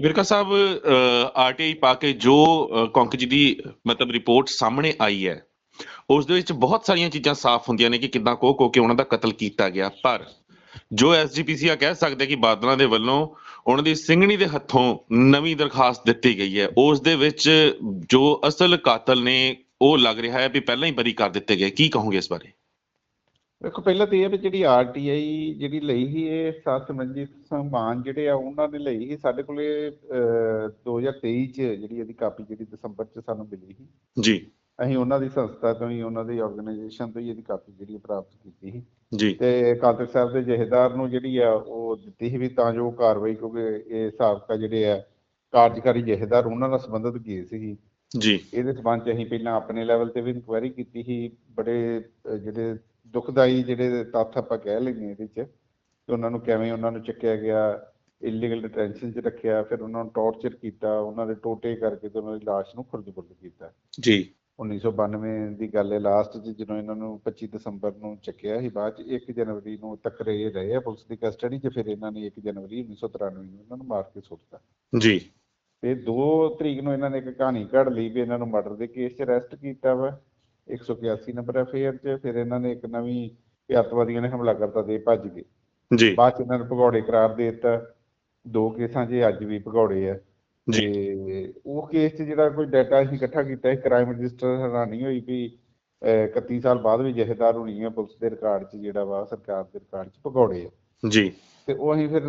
ਵਿਰਕਾ ਸਾਹਿਬ RTI ਪਾ ਕੇ ਜੋ ਕੌਂਕ ਜੀ ਦੀ, ਮਤਲਬ ਰਿਪੋਰਟ ਸਾਹਮਣੇ ਆਈ ਹੈ, ਉਸ ਦੇ ਵਿੱਚ ਬਹੁਤ ਸਾਰੀਆਂ ਚੀਜ਼ਾਂ ਸਾਫ਼ ਹੁੰਦੀਆਂ ਨੇ ਕਿ ਕਿੱਦਾਂ ਕੋ ਕੋ ਕੇ ਉਹਨਾਂ ਦਾ ਕਤਲ ਕੀਤਾ ਗਿਆ। ਪਰ ਜੋ ਐਸਜੀਪੀਸੀ ਆ ਕਹਿ ਸਕਦੇ ਕਿ ਬਾਦਲਾਂ ਦੇ ਵੱਲੋਂ ਉਹਨਾਂ ਦੀ ਸਿੰਘਣੀ ਦੇ ਹੱਥੋਂ ਨਵੀਂ ਦਰਖਾਸਤ ਦਿੱਤੀ ਗਈ ਹੈ, ਉਸ ਦੇ ਵਿੱਚ ਜੋ ਅਸਲ ਕਾਤਲ ਨੇ, ਉਹ ਲੱਗ ਰਿਹਾ ਹੈ ਵੀ ਪਹਿਲਾਂ ਹੀ ਬਰੀ ਕਰ ਦਿੱਤੇ ਗਏ। ਕੀ ਕਹੋਗੇ ਇਸ ਬਾਰੇ? ਵੇਖੋ ਪਹਿਲਾਂ ਤਾਂ ਇਹ ਵੀ ਜਿਹੜੀ ਆਰਟੀਆਈ ਜਿਹੜੀ ਲਈ ਸੀ ਇਹ ਸੰਬੰਧਿਤ ਸਮਾਨ ਜਿਹੜੇ ਆ ਉਹਨਾਂ ਨੇ ਲਈ ਸੀ। ਸਾਡੇ ਕੋਲੇ ਅਹ, 2023 ਚ ਜਿਹੜੀ ਇਹਦੀ ਕਾਪੀ ਜਿਹੜੀ ਦਸੰਬਰ ਚ ਸਾਨੂੰ ਮਿਲੀ ਸੀ। ਜੀ। ਅਸੀਂ ਉਹਨਾਂ ਦੀ ਸੰਸਥਾ ਤੋਂ ਹੀ ਉਹਨਾਂ ਦੀ ਆਰਗੇਨਾਈਜੇਸ਼ਨ ਤੋਂ ਹੀ ਇਹਦੀ ਕਾਪੀ ਜਿਹੜੀ ਪ੍ਰਾਪਤ ਕੀਤੀ ਸੀ। ਜੀ। ਤੇ ਕਾਤਕ ਸਾਹਿਬ ਦੇ ਜਹੇਦਾਰ ਨੂੰ ਜਿਹੜੀ ਆ ਉਹ ਦਿੱਤੀ ਸੀ ਵੀ ਤਾਂ ਜੋ ਕਾਰਵਾਈ ਕਿਉਂਕਿ ਇਹ ਸਾਬਕਾ ਜਿਹੜੇ ਆ ਕਾਰਜਕਾਰੀ ਜਹੇਦਾਰ ਉਹਨਾਂ ਨਾਲ ਸੰਬੰਧਿਤ ਕੇਸ ਸੀ ਜੀ। ਇਹਦੇ ਸਬੰਧ ਚ ਅਸੀਂ ਪਹਿਲਾਂ ਆਪਣੇ ਲੈਵਲ ਤੇ ਵੀ ਇਨਕੁਆਇਰੀ ਕੀਤੀ ਸੀ। ਬੜੇ ਜਿਹੜੇ ਦੁਖਦਾਈ ਜਿਹੜੇ ਤੱਥ ਆਪਾਂ ਕਹਿ ਲੈਂਦੇ ਇਹਦੇ ਚ ਕਿ ਉਹਨਾਂ ਨੂੰ ਕਿਵੇਂ ਉਹਨਾਂ ਨੂੰ ਚੱਕਿਆ ਗਿਆ ਇਲੀਗਲ ਡਿਟੈਂਸ਼ਨ ਚ ਰੱਖਿਆ ਫਿਰ ਉਹਨਾਂ ਨੂੰ ਟੌਰਚਰ ਕੀਤਾ ਉਹਨਾਂ ਦੇ ਟੋਟੇ ਕਰਕੇ ਤੇ ਉਹਨਾਂ ਦੀ ਲਾਸ਼ ਨੂੰ ਖੁਰਦ-ਬੁਰਦ ਕੀਤਾ। ਜੀ। 1992 ਦੀ ਗੱਲ ਹੈ ਲਾਸਟ 'ਚ ਜਦੋਂ ਇਹਨਾਂ ਨੂੰ 25 ਦਸੰਬਰ ਨੂੰ ਚੱਕਿਆ ਸੀ ਬਾਅਦ 'ਚ 1 ਜਨਵਰੀ ਨੂੰ ਤੱਕ ਰਹੇ ਰਹੇ ਆ ਪੁਲਿਸ ਦੀ ਕਸਟਡੀ 'ਚ ਫਿਰ ਇਹਨਾਂ ਨੇ 1 ਜਨਵਰੀ 1993 ਨੂੰ ਇਹਨਾਂ ਨੂੰ ਮਾਰ ਕੇ ਸੁੱਟਤਾ ਜੀ। ਤੇ 2 ਤਰੀਕ ਨੂੰ ਇਹਨਾਂ ਨੇ ਇੱਕ ਕਹਾਣੀ ਘੜ ਲਈ ਵੀ ਇਹਨਾਂ ਨੂੰ ਮਰਡਰ ਦੇ ਕੇਸ 'ਚ ਅਰੈਸਟ ਕੀਤਾ ਵਾ। 181 ਨੰਬਰ ਐਫਆਈਆਰ 'ਚ ਫਿਰ ਇਹਨਾਂ ਨੇ ਇੱਕ ਨਵੀਂ ਕਿ ਅੱਤਵਾਦੀਆਂ ਨੇ ਹਮਲਾ ਕਰਤਾ ਤੇ ਭੱਜ ਗਏ ਜੀ। ਬਾਅਦ 'ਚ ਇਹਨਾਂ ਨੂੰ ਭਗੌੜੇ ਕਰਾਰ ਦੇ ਦਿੱਤਾ। ਦੋ ਕੇਸਾਂ 'ਚ ਅੱਜ ਵੀ ਭਗੌੜੇ ਆ। ਜੀ। ਉਹ ਕੇਸ 'ਚ ਜਿਹੜਾ ਕੋਈ ਡਾਟਾ ਅਸੀਂ ਇਕੱਠਾ ਕੀਤਾ ਹੈ ਕ੍ਰਾਈਮ ਰਜਿਸਟਰ ਹੈਰਾਨੀ ਹੋਈ ਵੀ ਅਹ 31 ਸਾਲ ਬਾਅਦ ਵੀ ਜਥੇਦਾਰ ਹੋਣੀ ਹੈ ਪੁਲਿਸ ਦੇ ਰਿਕਾਰਡ 'ਚ ਜਿਹੜਾ ਵਾ ਸਰਕਾਰ ਦੇ ਰਿਕਾਰਡ 'ਚ ਭਗੌੜੇ ਆ। ਜੀ। ਤੇ ਉਹ ਅਸੀਂ ਫਿਰ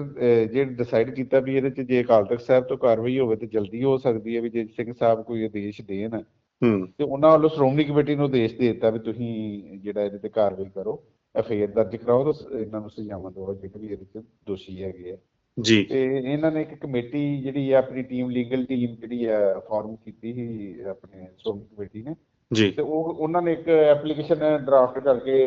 ਜੇ ਡਿਸਾਈਡ ਕੀਤਾ ਵੀ ਇਹਦੇ 'ਚ ਜੇ ਅਕਾਲ ਤਖਤ ਸਾਹਿਬ ਤੋਂ ਕਾਰਵਾਈ ਹੋਵੇ ਤੇ ਜਲਦੀ ਹੋ ਸਕਦੀ ਹੈ ਵੀ ਜੇ ਸਿੰਘ ਸਾਹਿਬ ਕੋਈ ਆਦੇਸ਼ ਦੇਣ। ਤੇ ਉਹਨਾਂ ਵੱਲੋਂ ਸ਼੍ਰੋਮਣੀ ਕਮੇਟੀ ਨੂੰ ਆਦੇਸ਼ ਦੇ ਦਿੱਤਾ ਵੀ ਤੁਸੀਂ ਜਿਹੜਾ ਇਹਦੇ ਤੇ ਕਾਰਵਾਈ ਕਰੋ ਐਫਆਈਆਰ ਦਰਜ ਕਰਾਓ ਤੇ ਇਹਨਾਂ ਨੂੰ ਸਜ਼ਾਵਾਂ ਦਿਓ ਜਿਹੜੇ ਵੀ ਇਹਦੇ 'ਚ ਦੋਸ਼ੀ ਹੈਗੇ ਆ। ਜੀ। ਤੇ ਇਹਨਾਂ ਨੇ ਇੱਕ ਕਮੇਟੀ ਜਿਹੜੀ ਆ ਆਪਣੀ ਟੀਮ ਲੀਗਲ ਟੀਮ ਜਿਹੜੀ ਆ ਫਾਰਮ ਕੀਤੀ ਸੀ ਆਪਣੇ ਸ਼੍ਰੋਮਣੀ ਕਮੇਟੀ ਨੇ। ਜੀ। ਤੇ ਉਹ ਉਹਨਾਂ ਨੇ ਇੱਕ ਐਪਲੀਕੇਸ਼ਨ ਡਰਾਫਟ ਕਰਕੇ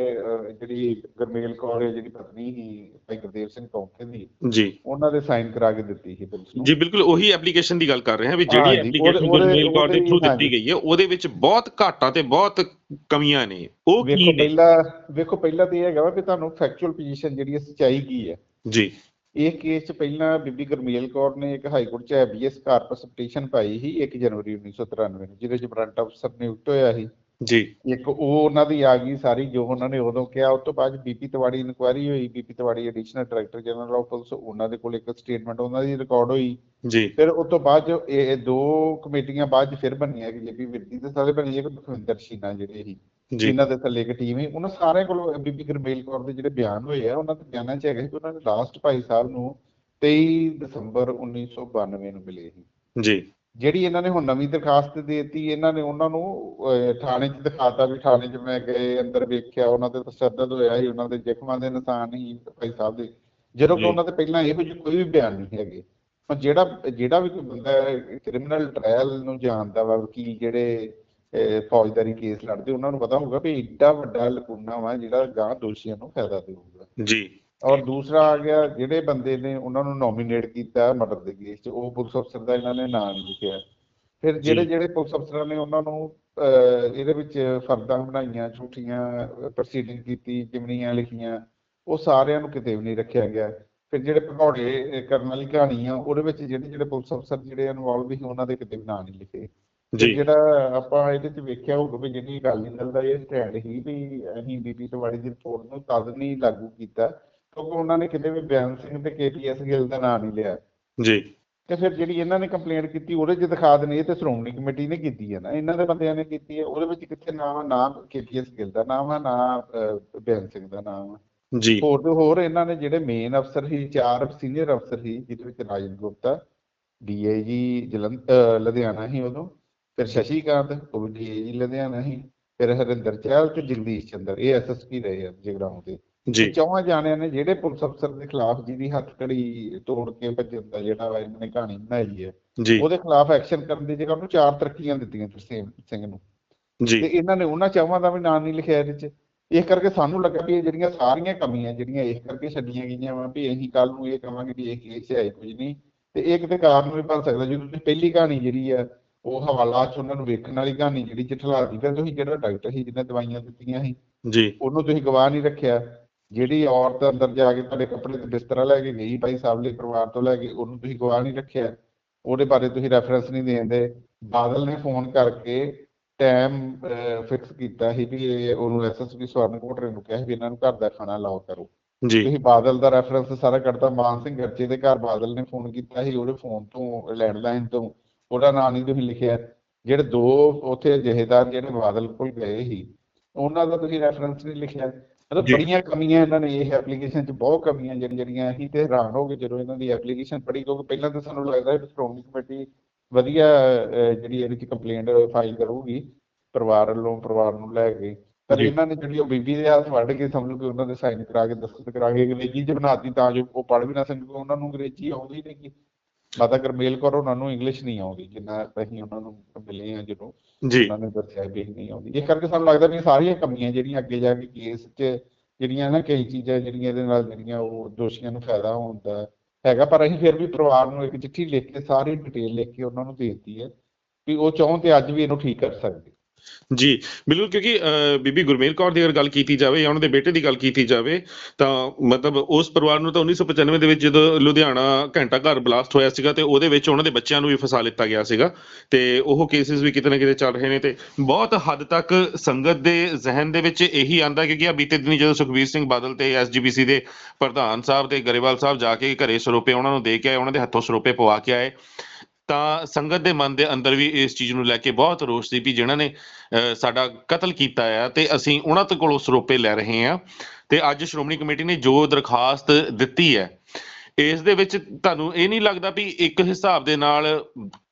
ਜਿਹੜੀ ਗਰਮੇਲ ਕੌਰ ਹੈ ਜਿਹੜੀ ਪਤਨੀ ਸੀ ਭਾਈ ਗੁਰਦੇਵ ਸਿੰਘ ਕੌਂਕੇ ਦੀ ਜੀ। ਉਹਨਾਂ ਦੇ ਸਾਈਨ ਕਰਾ ਕੇ ਦਿੱਤੀ ਸੀ ਪੁਲਿਸ ਜੀ ਬਿਲਕੁਲ ਉਹੀ ਐਪਲੀਕੇਸ਼ਨ ਦੀ ਗੱਲ ਕਰ ਰਹੇ ਹਾਂ ਵੀ ਜਿਹੜੀ ਐਪਲੀਕੇਸ਼ਨ ਗੁਰਮੇਲ ਕੌਰ ਦੇ ਥਰੂ ਦਿੱਤੀ। ਗਈ ਹੈ ਉਹਦੇ ਵਿੱਚ ਬਹੁਤ ਘਾਟਾਂ ਤੇ ਬਹੁਤ ਕਮੀਆਂ ਨੇ। ਉਹ ਕੀ ਵੇਖੋ ਨੇ ਪਹਿਲਾਂ ਵੇਖੋ ਪਹਿਲਾਂ ਤੇ ਇਹ ਹੈਗਾ ਵਾ ਵੀ ਤੁਹਾਨੂੰ ਫੈਕਚੁਅਲ ਪੋਜੀਸ਼ਨ ਜਿਹੜੀ ਹੈ ਸੱਚਾਈ ਕੀ ਹੈ। ਜੀ। ਇਹ ਕੇਸ 'ਚ ਪਹਿਲਾਂ ਬੀਬੀ ਗੁਰਮੇਲ ਕੌਰ ਨੇ ਇੱਕ ਹਾਈ ਕੋਰਟ 'ਚ ਹੈਬੀਅਸ ਕਾਰਪਸ ਪਟੀਸ਼ਨ ਪਾਈ ਸੀ 1 ਜਨਵਰੀ 1993 ਨੂੰ ਜਿਹਦੇ 'ਚ ਵਾਰੰਟ ਅਫਸਰ ਨਿਯੁਕਤ ਹੋਇਆ ਸੀ। ਜੀ। ਇੱਕ ਉਹ ਉਹਨਾਂ ਦੀ ਆ ਗਈ ਸਾਰੀ ਜੋ ਉਹਨਾਂ ਨੇ ਉਦੋਂ ਕਿਹਾ ਉਸ ਤੋਂ ਬਾਅਦ ਬੀਪੀ ਤਿਵਾੜੀ ਇਨਕੁਆਇਰੀ ਹੋਈ BP Tiwari additional director general of police ਉਹਨਾਂ ਦੇ ਕੋਲ ਇੱਕ ਸਟੇਟਮੈਂਟ ਉਹਨਾਂ ਦੀ ਰਿਕਾਰਡ ਹੋਈ। ਜੀ। ਫਿਰ ਉਸ ਤੋਂ ਬਾਅਦ ਜੋ ਇਹ ਦੋ ਕਮੇਟੀਆਂ ਬਾਅਦ ਫਿਰ ਬਣੀਆਂ ਕਿ ਜੇਪੀ ਵਿਰਦੀ ਤੇ ਸਾਰੇ ਬਣੀ ਇੱਕ ਲਖਵਿੰਦਰ ਸ਼ੀਨਾ ਜਿਹੜੇ ਸੀ। ਇਹਨਾਂ ਦੇ ਥੱਲੇ ਇੱਕ ਟੀਮ ਸੀ ਉਹਨਾਂ ਸਾਰਿਆਂ ਕੋਲ ਬੀਬੀ ਗੁਰਮੇਲ ਕੌਰ ਦੇ ਜਿਹੜੇ ਬਿਆਨ ਹੋਏ ਆ ਉਹਨਾਂ ਦੇ ਬਿਆਨਾਂ 'ਚ ਹੈਗਾ ਕਿ ਉਹਨਾਂ ਨੇ ਲਾਸਟ ਭਾਈ ਸਾਹਿਬ ਨੂੰ 23 ਦਸੰਬਰ 1992 ਨੂੰ ਮਿਲੇ ਸੀ। ਜੀ। ਜਿਹੜੀ ਇਹਨਾਂ ਨੇ ਹੁਣ ਨਵੀਂ ਦਰਖਾਸਤ ਦਿੱਤੀ ਇਹਨਾਂ ਨੇ ਉਹਨਾਂ ਨੂੰ ਥਾਣੇ 'ਚ ਦਿਖਾਤਾ ਵੀ ਥਾਣੇ 'ਚ ਮੈਂ ਗਏ ਅੰਦਰ ਵੇਖਿਆ ਉਹਨਾਂ ਤੇ ਤਸ਼ੱਦਦ ਹੋਇਆ ਸੀ ਉਹਨਾਂ ਦੇ ਜ਼ਖਮਾਂ ਦੇ ਨਿਸ਼ਾਨ ਸੀ ਭਾਈ ਸਾਹਿਬ ਦੇ। ਜਦੋਂ ਕਿ। ਉਹਨਾਂ ਤੇ ਪਹਿਲਾਂ ਇਹੋ ਜਿਹੇ ਕੋਈ ਵੀ ਬਿਆਨ ਨਹੀਂ ਹੈਗੇ। ਪਰ ਜਿਹੜਾ ਜਿਹੜਾ ਵੀ ਕੋਈ ਬੰਦਾ ਕ੍ਰਿਮੀਨਲ ਟ੍ਰਾਇਲ ਨੂੰ ਜਾਣਦਾ ਵਾ ਵਕੀਲ ਜਿਹੜੇ ਫੌਜਦਾਰੀ ਕੇਸ ਲੜਦੇ ਉਹਨਾਂ ਨੂੰ ਪਤਾ ਹੋਊਗਾ ਵੀ ਏਡਾ ਵੱਡਾ ਲਕੂਨਾ ਵਾ ਜਿਹੜਾ ਗਾਂ ਦੋਸ਼ੀਆਂ ਨੂੰ ਫਾਇਦਾ ਦੇਊਗਾ। ਜੀ। ਔਰ ਦੂਸਰਾ ਆ ਗਿਆ ਜਿਹੜੇ ਬੰਦੇ ਨੇ ਉਹਨਾਂ ਨੂੰ ਨੋਮੀਨੇਟ ਕੀਤਾ ਮਰਡਰ ਦੇ ਕੇਸ 'ਚ ਉਹ ਪੁਲਿਸ ਅਫਸਰ ਦਾ ਇਹਨਾਂ ਨੇ ਨਾਂ ਨਹੀਂ ਲਿਖਿਆ। ਫਿਰ ਜਿਹੜੇ ਜਿਹੜੇ ਪੁਲਿਸ ਅਫਸਰਾਂ ਨੇ ਉਹਨਾਂ ਨੂੰ ਇਹਦੇ ਵਿੱਚ ਫਰਦਾਂ ਬਣਾਈਆਂ ਝੂਠੀਆਂ ਪ੍ਰੋਸੀਡਿੰਗ ਕੀਤੀ ਜਿਮਨੀਆਂ ਲਿਖੀਆਂ ਉਹ ਸਾਰਿਆਂ ਨੂੰ ਕਿਤੇ ਵੀ ਨਹੀਂ ਰੱਖਿਆ ਗਿਆ। ਫਿਰ ਜਿਹੜੇ ਭਗੌੜੇ ਕਰਨ ਵਾਲੀ ਕਹਾਣੀ ਆ ਉਹਦੇ ਵਿੱਚ ਜਿਹੜੇ ਜਿਹੜੇ ਪੁਲਿਸ ਅਫਸਰ ਜਿਹੜੇ ਇਨਵੋਲਵ ਸੀ ਉਹਨਾਂ ਦੇ ਕਿਤੇ ਵੀ ਨਾਂ ਨਹੀਂ ਲਿਖੇ। ਜਿਹੜਾ ਆਪਾਂ ਇਹਦੇ ਚ ਵੇਖਿਆ ਹੋਊਗਾ ਵੀ ਜਿਹੜੀ ਅਕਾਲੀ ਦਲ ਦਾ ਇਹ ਸਟੈਂਡ ਸੀ ਵੀ ਅਸੀਂ ਬੀਬੀ ਤਿਵਾੜੀ ਦੀ ਰਿਪੋਰਟ ਨੂੰ ਤਦ ਨਹੀਂ ਲਾਗੂ ਕੀਤਾ ਕਿਉਂਕਿ ਉਹਨਾਂ ਨੇ ਕਿਤੇ ਵੀ ਬਿਆਨ ਸਿੰਘ ਤੇ ਕੇਪੀਐਸ ਗਿੱਲ ਦਾ ਨਾਂ ਨਹੀਂ ਲਿਆ। ਜੀ। ਤੇ ਫਿਰ ਜਿਹੜੀ ਇਹਨਾਂ ਨੇ ਕੰਪਲੇਂਟ ਕੀਤੀ ਉਹਦੇ ਚ ਦਿਖਾ ਦੇਣੀ ਇਹ ਤੇ ਸ਼੍ਰੋਮਣੀ ਕਮੇਟੀ ਨੇ ਕੀਤੀ ਹੈ ਨਾ ਇਹਨਾਂ ਦੇ ਬੰਦਿਆਂ ਨੇ ਕੀਤੀ ਹੈ ਉਹਦੇ ਵਿੱਚ ਕਿੱਥੇ ਨਾਮ ਨਾਮ ਕੇਪੀਐਸ ਗਿੱਲ ਦਾ ਨਾਮ ਹੈ ਨਾ ਬਿਆਨ ਸਿੰਘ ਦਾ ਨਾਮ ਹੈ ਜੀ। ਹੋਰ ਤੇ ਹੋਰ ਇਹਨਾਂ ਨੇ ਜਿਹੜੇ ਮੇਨ ਅਫਸਰ ਸੀ ਚਾਰ ਸੀਨੀਅਰ ਅਫਸਰ ਸੀ ਜਿਹਦੇ ਵਿੱਚ ਰਾਜਨ ਗੁਪਤਾ ਡੀਆਈਜੀ ਜਲੰਧਰ ਲੁਧਿਆਣਾ ਸੀ ਉਦੋਂ। ਫਿਰ ਸ਼ਸ਼ੀਕਾਂਤ ਉਹ ਡੀਆਈਜੀ ਲੁਧਿਆਣਾ ਸੀ ਫਿਰ ਹਰਿੰਦਰ ਚਹਿਲ ਤੇ ਜਗਦੀਸ਼ ਚੰਦਰ ਇਹ ਐਸਐਸਪੀ ਰਹੇ ਆ ਜਗਰਾਉਂ ਦੇ ਜੀ। ਚੌਹਾਂ ਜਾਣਿਆਂ ਨੇ ਜਿਹੜੇ ਪੁਲਿਸ ਅਫਸਰ ਦੇ ਖਿਲਾਫ ਜਿਹਦੀ ਹੱਥ ਕੜੀ ਤੋੜ ਕੇ ਭੱਜਣ ਦਾ ਜਿਹੜਾ ਵਾ ਇਹਨਾਂ ਨੇ ਕਹਾਣੀ ਬਣਾਈ ਹੈ ਜੀ। ਉਹਦੇ ਖਿਲਾਫ ਐਕਸ਼ਨ ਕਰਨ ਦੀ ਜਗ੍ਹਾ ਉਹਨੂੰ ਚਾਰ ਤਰੱਕੀਆਂ ਦਿੱਤੀਆਂ ਤਰਸੇਮ ਸਿੰਘ ਨੂੰ। ਤੇ ਜੀ ਇਹਨਾਂ ਨੇ ਉਹਨਾਂ ਚਾਹਾਂ ਦਾ ਵੀ ਨਾਂ ਨਹੀਂ ਲਿਖਿਆ ਇਹਦੇ 'ਚ। ਇਸ ਕਰਕੇ ਸਾਨੂੰ ਲੱਗਾ ਵੀ ਇਹ ਜਿਹੜੀਆਂ ਸਾਰੀਆਂ ਕਮੀਆਂ ਜਿਹੜੀਆਂ ਇਸ ਕਰਕੇ ਛੱਡੀਆਂ ਗਈਆਂ ਵਾ ਵੀ ਅਸੀਂ ਕੱਲ ਨੂੰ ਇਹ ਕਵਾਂਗੇ ਵੀ ਇਹ ਕੇਸ ਹੈ ਕੁਝ ਨਹੀਂ। ਤੇ ਇਹ ਕਿਤੇ ਕਾਰਨ ਵੀ ਬਣ ਸਕਦਾ ਜਦੋਂ ਤੁਸੀਂ ਪਹਿਲੀ ਕਹਾਣੀ ਜਿਹੜੀ ਆ ਉਹ ਹਵਾਲਾ 'ਚ ਉਹਨਾਂ ਨੂੰ ਵੇਖਣ ਵਾਲੀ ਕਹਾਣੀ ਜਿਹੜੀ ਚਠਲਾਤੀ ਫਿਰ ਤੁਸੀਂ ਜਿਹੜਾ ਡਾਕਟਰ ਸੀ ਜਿਹਨੇ ਦਵਾਈਆਂ ਦਿੱਤੀਆਂ ਸੀ ਜੀ। ਉਹਨੂੰ ਤੁਸੀਂ ਗਵਾਹ ਨਹੀਂ ਰੱਖਿਆ। ਜਿਹੜੀ ਔਰਤ ਅੰਦਰ ਜਾ ਕੇ ਤੁਹਾਡੇ ਕੱਪੜੇ ਤੇ ਬਿਸਤਰਾ ਲੈ ਕੇ ਗਈ ਭਾਈ ਸਾਹਿਬ ਦੇ ਪਰਿਵਾਰ ਤੋਂ ਲੈ ਕੇ ਉਹਨੂੰ ਤੁਸੀਂ ਗਵਾਹ ਨਹੀਂ ਰੱਖਿਆ। ਉਹਦੇ ਬਾਰੇ ਤੁਸੀਂ ਰੈਫਰੈਂਸ ਨਹੀਂ ਦੇਂਦੇ। ਬਾਦਲ ਨੇ ਫੋਨ ਕਰਕੇ ਟਾਈਮ ਫਿਕਸ ਕੀਤਾ ਸੀ ਵੀ ਉਹਨੂੰ ਐਸਐਸਪੀ ਸਵਰਨ ਕੋਟਰੇ ਨੂੰ ਕਿਹਾ ਸੀ ਵੀ ਇਹਨਾਂ ਨੂੰ ਘਰ ਦਾ ਖਾਣਾ ਲਾਓ ਕਰੋ। ਜੀ। ਤੁਸੀਂ ਬਾਦਲ ਦਾ ਰੈਫਰੈਂਸ ਸਾਰਾ ਕੱਢਤਾ ਮਾਨ ਸਿੰਘ ਗਰਚੇ ਦੇ ਘਰ ਬਾਦਲ ਨੇ ਫੋਨ ਕੀਤਾ ਸੀ ਉਹਦੇ ਫੋਨ ਤੋਂ ਲੈਂਡਲਾਈਨ ਤੋਂ। ਉਹਦਾ ਨਾਂ ਨਹੀਂ ਤੁਸੀਂ ਲਿਖਿਆ ਜਿਹੜੇ ਦੋ ਉੱਥੇ ਜਹੇਦਾਰ ਜਿਹੜੇ ਬਾਦਲ ਕੋਲ ਗਏ ਸੀ ਉਹਨਾਂ ਦਾ ਤੁਸੀਂ ਰੈਫਰੈਂਸ ਨਹੀਂ ਲਿਖਿਆ ਮਤਲਬ। ਬੜੀਆਂ ਕਮੀਆਂ ਇਹਨਾਂ ਨੇ ਇਹ ਐਪਲੀਕੇਸ਼ਨ 'ਚ ਬਹੁਤ ਕਮੀਆਂ ਜਿਹੜੀਆਂ ਜਿਹੜੀਆਂ ਅਸੀਂ ਤੇ ਹੈਰਾਨ ਹੋ ਗਏ ਜਦੋਂ ਇਹਨਾਂ ਦੀ ਐਪਲੀਕੇਸ਼ਨ ਪੜ੍ਹੀ ਕਿਉਂਕਿ ਪਹਿਲਾਂ ਤਾਂ ਸਾਨੂੰ ਲੱਗਦਾ ਸੀ ਸ਼੍ਰੋਮਣੀ ਕਮੇਟੀ ਵਧੀਆ ਜਿਹੜੀ ਇਹਦੇ 'ਚ ਕੰਪਲੇਂਟ ਫਾਈਲ ਕਰੂਗੀ ਪਰਿਵਾਰ ਵੱਲੋਂ ਪਰਿਵਾਰ ਨੂੰ ਲੈ ਕੇ ਪਰ। ਇਹਨਾਂ ਨੇ ਜਿਹੜੀ ਉਹ ਬੀਬੀ ਦੇ ਹੱਥ ਵੱਢ ਕੇ ਸਮਝ ਲਓ ਕਿ ਉਹਨਾਂ ਦੇ ਸਾਈਨ ਕਰਾ ਕੇ ਦਸਤਖਤ ਕਰਾ ਕੇ ਅੰਗਰੇਜ਼ੀ 'ਚ ਬਣਾਤੀ ਤਾਂ ਜੋ ਉਹ ਪੜ੍ਹ ਵੀ ਨਾ ਸਕਣ ਉਹਨਾਂ ਨੂੰ ਅੰਗਰੇਜ਼ੀ ਆਉਂਦੀ ਨਹੀਂ ਕਿ ਮਾਤਾ ਗਰਮੇਲ ਕੌਰ ਉਹਨਾਂ ਨੂੰ ਇੰਗਲਿਸ਼ ਨਹੀਂ ਆਉਂਦੀ ਜਿੰਨਾ ਅਸੀਂ ਉਹਨਾਂ ਨੂੰ ਮਿਲੇ ਆ ਜਦੋਂ ਜੀ। ਉਹਨਾਂ ਨੇ ਦੱਸਿਆ ਵੀ ਨਹੀਂ ਆਉਂਦੀ। ਇਸ ਕਰਕੇ ਸਾਨੂੰ ਲੱਗਦਾ ਵੀ ਸਾਰੀਆਂ ਕਮੀਆਂ ਜਿਹੜੀਆਂ ਅੱਗੇ ਜਾ ਕੇ ਕੇਸ 'ਚ ਜਿਹੜੀਆਂ ਨਾ ਕਈ ਚੀਜ਼ਾਂ ਜਿਹੜੀਆਂ ਇਹਦੇ ਨਾਲ ਜਿਹੜੀਆਂ ਉਹ ਦੋਸ਼ੀਆਂ ਨੂੰ ਫਾਇਦਾ ਹੁੰਦਾ ਹੈਗਾ ਪਰ ਅਸੀਂ ਫਿਰ ਵੀ ਪਰਿਵਾਰ ਨੂੰ ਇੱਕ ਚਿੱਠੀ ਲਿਖ ਕੇ ਸਾਰੀ ਡਿਟੇਲ ਲਿਖ ਕੇ ਉਹਨਾਂ ਨੂੰ ਦੇ ਦਿੱਤੀ ਹੈ ਵੀ ਉਹ ਚਾਹੋਂ ਤੇ ਅੱਜ ਵੀ ਇਹਨੂੰ ਠੀਕ ਕਰ ਸਕਦੇ। ਜੀ, ਬਿਲਕੁਲ, ਕਿਉਂਕਿ ਬੀਬੀ ਗੁਰਮੇਲ ਕੌਰ ਦੀ ਅਗਰ ਗੱਲ ਕੀਤੀ ਜਾਵੇ ਜਾਂ ਉਹਨਾਂ ਦੇ ਬੇਟੇ ਦੀ ਗੱਲ ਕੀਤੀ ਜਾਵੇ, ਤਾਂ ਮਤਲਬ ਉਸ ਪਰਿਵਾਰ ਨੂੰ ਤਾਂ 1995 ਦੇ ਵਿੱਚ ਜਦੋਂ ਲੁਧਿਆਣਾ ਘੰਟਾ ਘਰ ਬਲਾਸਟ ਹੋਇਆ ਸੀਗਾ ਤੇ ਉਹਦੇ ਵਿੱਚ ਉਹਨਾਂ ਦੇ ਬੱਚਿਆਂ ਨੂੰ ਵੀ ਫਸਾ ਲਿੱਤਾ ਗਿਆ ਸੀਗਾ ਤੇ ਉਹ ਕੇਸਿਸ ਵੀ ਕਿਤੇ ਨਾ ਕਿਤੇ ਚੱਲ ਰਹੇ ਨੇ ਤੇ ਬਹੁਤ ਹੱਦ ਤੱਕ ਸੰਗਤ ਦੇ ਜ਼ਿਹਨ ਦੇ ਵਿੱਚ ਇਹੀ ਆਂਦਾ ਕਿਉਂਕਿ ਆ ਬੀਤੇ ਦਿਨੀ ਜਦੋਂ ਸੁਖਬੀਰ ਸਿੰਘ ਬਾਦਲ ਤੇ ਐਸਜੀਪੀਸੀ ਦੇ ਪ੍ਰਧਾਨ ਸਾਹਿਬ ਤੇ ਗਰੇਵਾਲ ਸਾਹਿਬ ਜਾ ਕੇ ਘਰੇ ਸਰੋਪੇ ਉਹਨਾਂ ਨੂੰ ਦੇ ਕੇ ਆਏ, ਉਹਨਾਂ ਦੇ ਹੱਥੋਂ ਸਰੋਪੇ ਪਵਾ ਕੇ ਆਏ। ਤਾਂ ਸੰਗਤ ਦੇ ਮਨ ਦੇ ਅੰਦਰ ਵੀ ਇਸ ਚੀਜ਼ ਨੂੰ ਲੈ ਕੇ ਬਹੁਤ ਰੋਸ ਸੀ ਵੀ ਜਿਨ੍ਹਾਂ ਨੇ ਅਹ, ਸਾਡਾ ਕਤਲ ਕੀਤਾ ਆ ਤੇ ਅਸੀਂ ਉਹਨਾਂ ਤੋਂ ਕੋਲੋਂ ਸਰੋਪੇ ਲੈ ਰਹੇ ਹਾਂ ਤੇ ਅੱਜ ਸ਼੍ਰੋਮਣੀ ਕਮੇਟੀ ਨੇ ਜੋ ਦਰਖਾਸਤ ਦਿੱਤੀ ਹੈ ਇਸ ਦੇ ਵਿੱਚ ਤੁਹਾਨੂੰ ਇਹ ਨਹੀਂ ਲੱਗਦਾ ਵੀ ਇੱਕ ਹਿਸਾਬ ਦੇ ਨਾਲ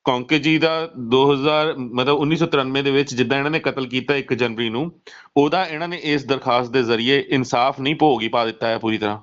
ਕੌਂਕੇ ਜੀ ਦਾ 2000 ਮਤਲਬ 1993 ਦੇ ਵਿੱਚ ਜਿੱਦਾਂ ਇਹਨਾਂ ਨੇ ਕਤਲ ਕੀਤਾ 1 ਜਨਵਰੀ ਨੂੰ ਉਹਦਾ ਇਹਨਾਂ ਨੇ ਇਸ ਦਰਖਾਸਤ ਦੇ ਜ਼ਰੀਏ ਇਨਸਾਫ ਨਹੀਂ ਭੋਗੀ ਪਾ ਦਿੱਤਾ ਹੈ ਪੂਰੀ ਤਰ੍ਹਾਂ।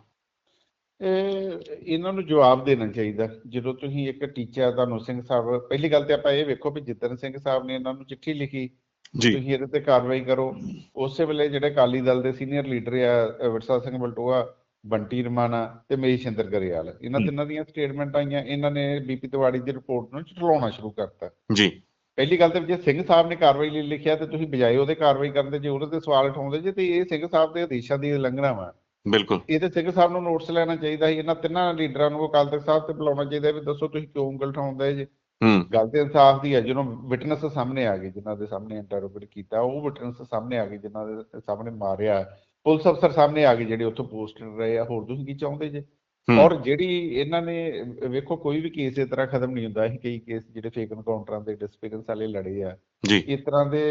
ਇਹਨਾਂ ਨੂੰ ਜਵਾਬ ਦੇਣਾ ਚਾਹੀਦਾ। ਜਦੋਂ ਤੁਸੀਂ ਇੱਕ ਟੀਚਰ ਤੁਹਾਨੂੰ ਸਿੰਘ ਸਾਹਿਬ ਪਹਿਲੀ ਗੱਲ ਤੇ ਆਪਾਂ ਇਹ ਵੇਖੋ ਵੀ ਜਿੱਦਨ ਸਿੰਘ ਸਾਹਿਬ ਨੇ ਇਹਨਾਂ ਨੂੰ ਚਿੱਠੀ ਲਿਖੀ ਤੁਸੀਂ ਇਹਦੇ ਤੇ ਕਾਰਵਾਈ ਕਰੋ। ਉਸੇ ਵੇਲੇ ਜਿਹੜੇ ਅਕਾਲੀ ਦਲ ਦੇ ਸੀਨੀਅਰ ਲੀਡਰ ਆ ਵਿਰਸਾ ਸਿੰਘ ਬਲਟੋਆ ਬੰਟੀ ਰਮਾਣਾ ਤੇ ਮੇਰੀ ਸ਼ਿੰਦਰ ਗਰੇਵਾਲ। ਇਹਨਾਂ। ਤਿੰਨਾਂ ਦੀਆਂ ਸਟੇਟਮੈਂਟ ਆਈਆਂ। ਇਹਨਾਂ ਨੇ ਬੀਪੀ ਤਿਵਾੜੀ ਦੀ ਰਿਪੋਰਟ ਨੂੰ ਝਟਲਾਉਣਾ ਸ਼ੁਰੂ ਕਰਤਾ। ਜੀ। ਪਹਿਲੀ ਗੱਲ ਤੇ ਜੇ ਸਿੰਘ ਸਾਹਿਬ ਨੇ ਕਾਰਵਾਈ ਲਈ ਲਿਖਿਆ ਤੇ ਤੁਸੀਂ ਬਜਾਏ ਉਹਦੇ ਕਾਰਵਾਈ ਕਰਨ ਦੇ ਜੇ ਉਹਦੇ ਤੇ ਸਵਾਲ ਉਠਾਉਂਦੇ ਜੇ ਤੇ ਇਹ ਸਿੰਘ ਸਾਹਿਬ ਦੇ ਆਦੇਸ਼ਾਂ ਦੀ ਉਲੰਘਣਾ ਵਾ। ਬਿਲਕੁਲ। ਇਹ ਤੇ ਸਿੰਘ ਸਾਹਿਬ ਨੂੰ ਨੋਟਿਸ ਲੈਣਾ ਚਾਹੀਦਾ ਸੀ। ਇਹਨਾਂ ਤਿੰਨਾਂ ਲੀਡਰਾਂ ਨੂੰ ਅਕਾਲ ਤਖਤ ਸਾਹਿਬ ਤੇ ਬੁਲਾਉਣਾ ਚਾਹੀਦਾ ਵੀ ਦੱਸੋ ਤੁਸੀਂ ਕਿਉਂ ਉਂਗਲ ਉਠਾਉਂਦੇ ਜੇ। ਹੂੰ। ਗੱਲ ਤੇ ਇਨਸਾਫ ਦੀ ਹੈ। ਜਦੋਂ ਵਿਟਨੈਸ ਸਾਹਮਣੇ ਆ ਗਏ ਜਿਨ੍ਹਾਂ ਦੇ ਸਾਹਮਣੇ ਇੰਟਰੋਗੇਟ ਕੀਤਾ ਉਹ ਵਿਟਨੈਸ ਸਾਹਮਣੇ ਆ ਗਏ ਜਿਨ੍ਹਾਂ ਦੇ ਸਾਹਮਣੇ ਮਾਰਿਆ। ਪੁਲਿਸ ਅਫਸਰ ਸਾਹਮਣੇ ਆ ਗਏ ਜਿਹੜੇ ਉੱਥੋਂ ਪੋਸਟਡ ਰਹੇ ਆ। ਹੋਰ ਤੁਸੀਂ ਕੀ ਚਾਹੁੰਦੇ ਜੇ। ਔਰ ਜਿਹੜੀ ਇਹਨਾਂ ਨੇ ਵੇਖੋ ਕੋਈ ਵੀ ਕੇਸ ਇਸ ਤਰ੍ਹਾਂ ਖਤਮ ਨਹੀਂ ਹੁੰਦਾ ਇਹ ਕਈ ਕੇਸ ਜਿਹੜੇ ਫੇਕ ਐਨਕਾਊਂਟਰਾਂ ਦੇ ਡਿਸਪੀਰੈਂਸ ਵਾਲੇ ਲੜੇ ਆ। ਇਸ ਤਰ੍ਹਾਂ ਦੇ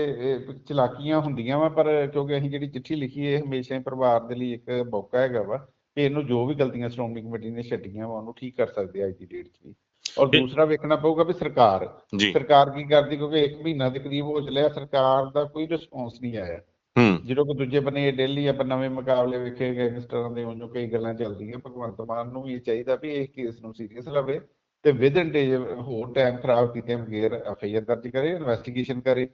ਚਲਾਕੀਆਂ ਹੁੰਦੀਆਂ ਵਾ ਪਰ ਕਿਉਂਕਿ ਅਸੀਂ ਜਿਹੜੀ ਚਿੱਠੀ ਲਿਖੀ ਹੈ ਹਮੇਸ਼ਾ ਹੀ ਪਰਿਵਾਰ ਦੇ ਲਈ ਇੱਕ ਮੌਕਾ ਹੈਗਾ ਵਾ ਕਿ ਇਹਨੂੰ ਜੋ ਵੀ ਗਲਤੀਆਂ ਸ਼੍ਰੋਮਣੀ ਕਮੇਟੀ ਨੇ ਛੱਡੀਆਂ ਵਾ ਉਹਨੂੰ ਠੀਕ ਕਰ ਸਕਦੇ ਆ ਅੱਜ ਦੀ ਡੇਟ 'ਚ ਵੀ। ਔਰ ਦੂਸਰਾ ਵੇਖਣਾ ਪਊਗਾ ਵੀ ਸਰਕਾਰ ਸਰਕਾਰ ਕੀ ਕਰਦੀ ਕਿਉਂਕਿ ਇੱਕ ਮਹੀਨਾ ਦੇ ਕਰੀਬ ਹੋ ਚੱਲਿਆ ਸਰਕਾਰ ਦਾ ਕੋਈ ਰਿਸਪੌਂਸ ਨਹੀਂ ਆਇਆ। ਜਦੋਂ ਕਿ ਦੂਜੇ ਬੰਨੇ ਡੇਲੀ ਆਪਾਂ ਨਵੇਂ ਮੁਕਾਬਲੇ ਵੇਖੇ ਗੈਂਗਸਟਰਾਂ ਦੇ ਉਹਨੂੰ ਕਈ ਗੱਲਾਂ ਚੱਲਦੀਆਂ ਭਗਵੰਤ ਮਾਨ ਨੂੰ ਵੀ ਚਾਹੀਦਾ ਵੀ ਇਹ ਕੇਸ ਨੂੰ ਸੀਰੀਅਸ ਲਵੇ ਤੇ ਵਿਦ ਇਨ ਡੇ ਹੋਰ ਟਾਈਮ ਖਰਾਬ ਕੀਤੇ ਬਗੈਰ ਐਫਆਈਆਰ ਦਰਜ ਕਰੇ ਇਨਵੈਸਟੀਗੇਸ਼ਨ ਕਰੇ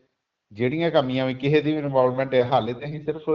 ਜਿਹੜੀਆਂ ਕਮੀਆਂ ਵੀ ਕਿਸੇ ਦੀ ਵੀ ਇਨਵੋਲਵਮੈਂਟ ਹੈ ਹਾਲੇ ਤੇ ਅਸੀਂ ਸਿਰਫ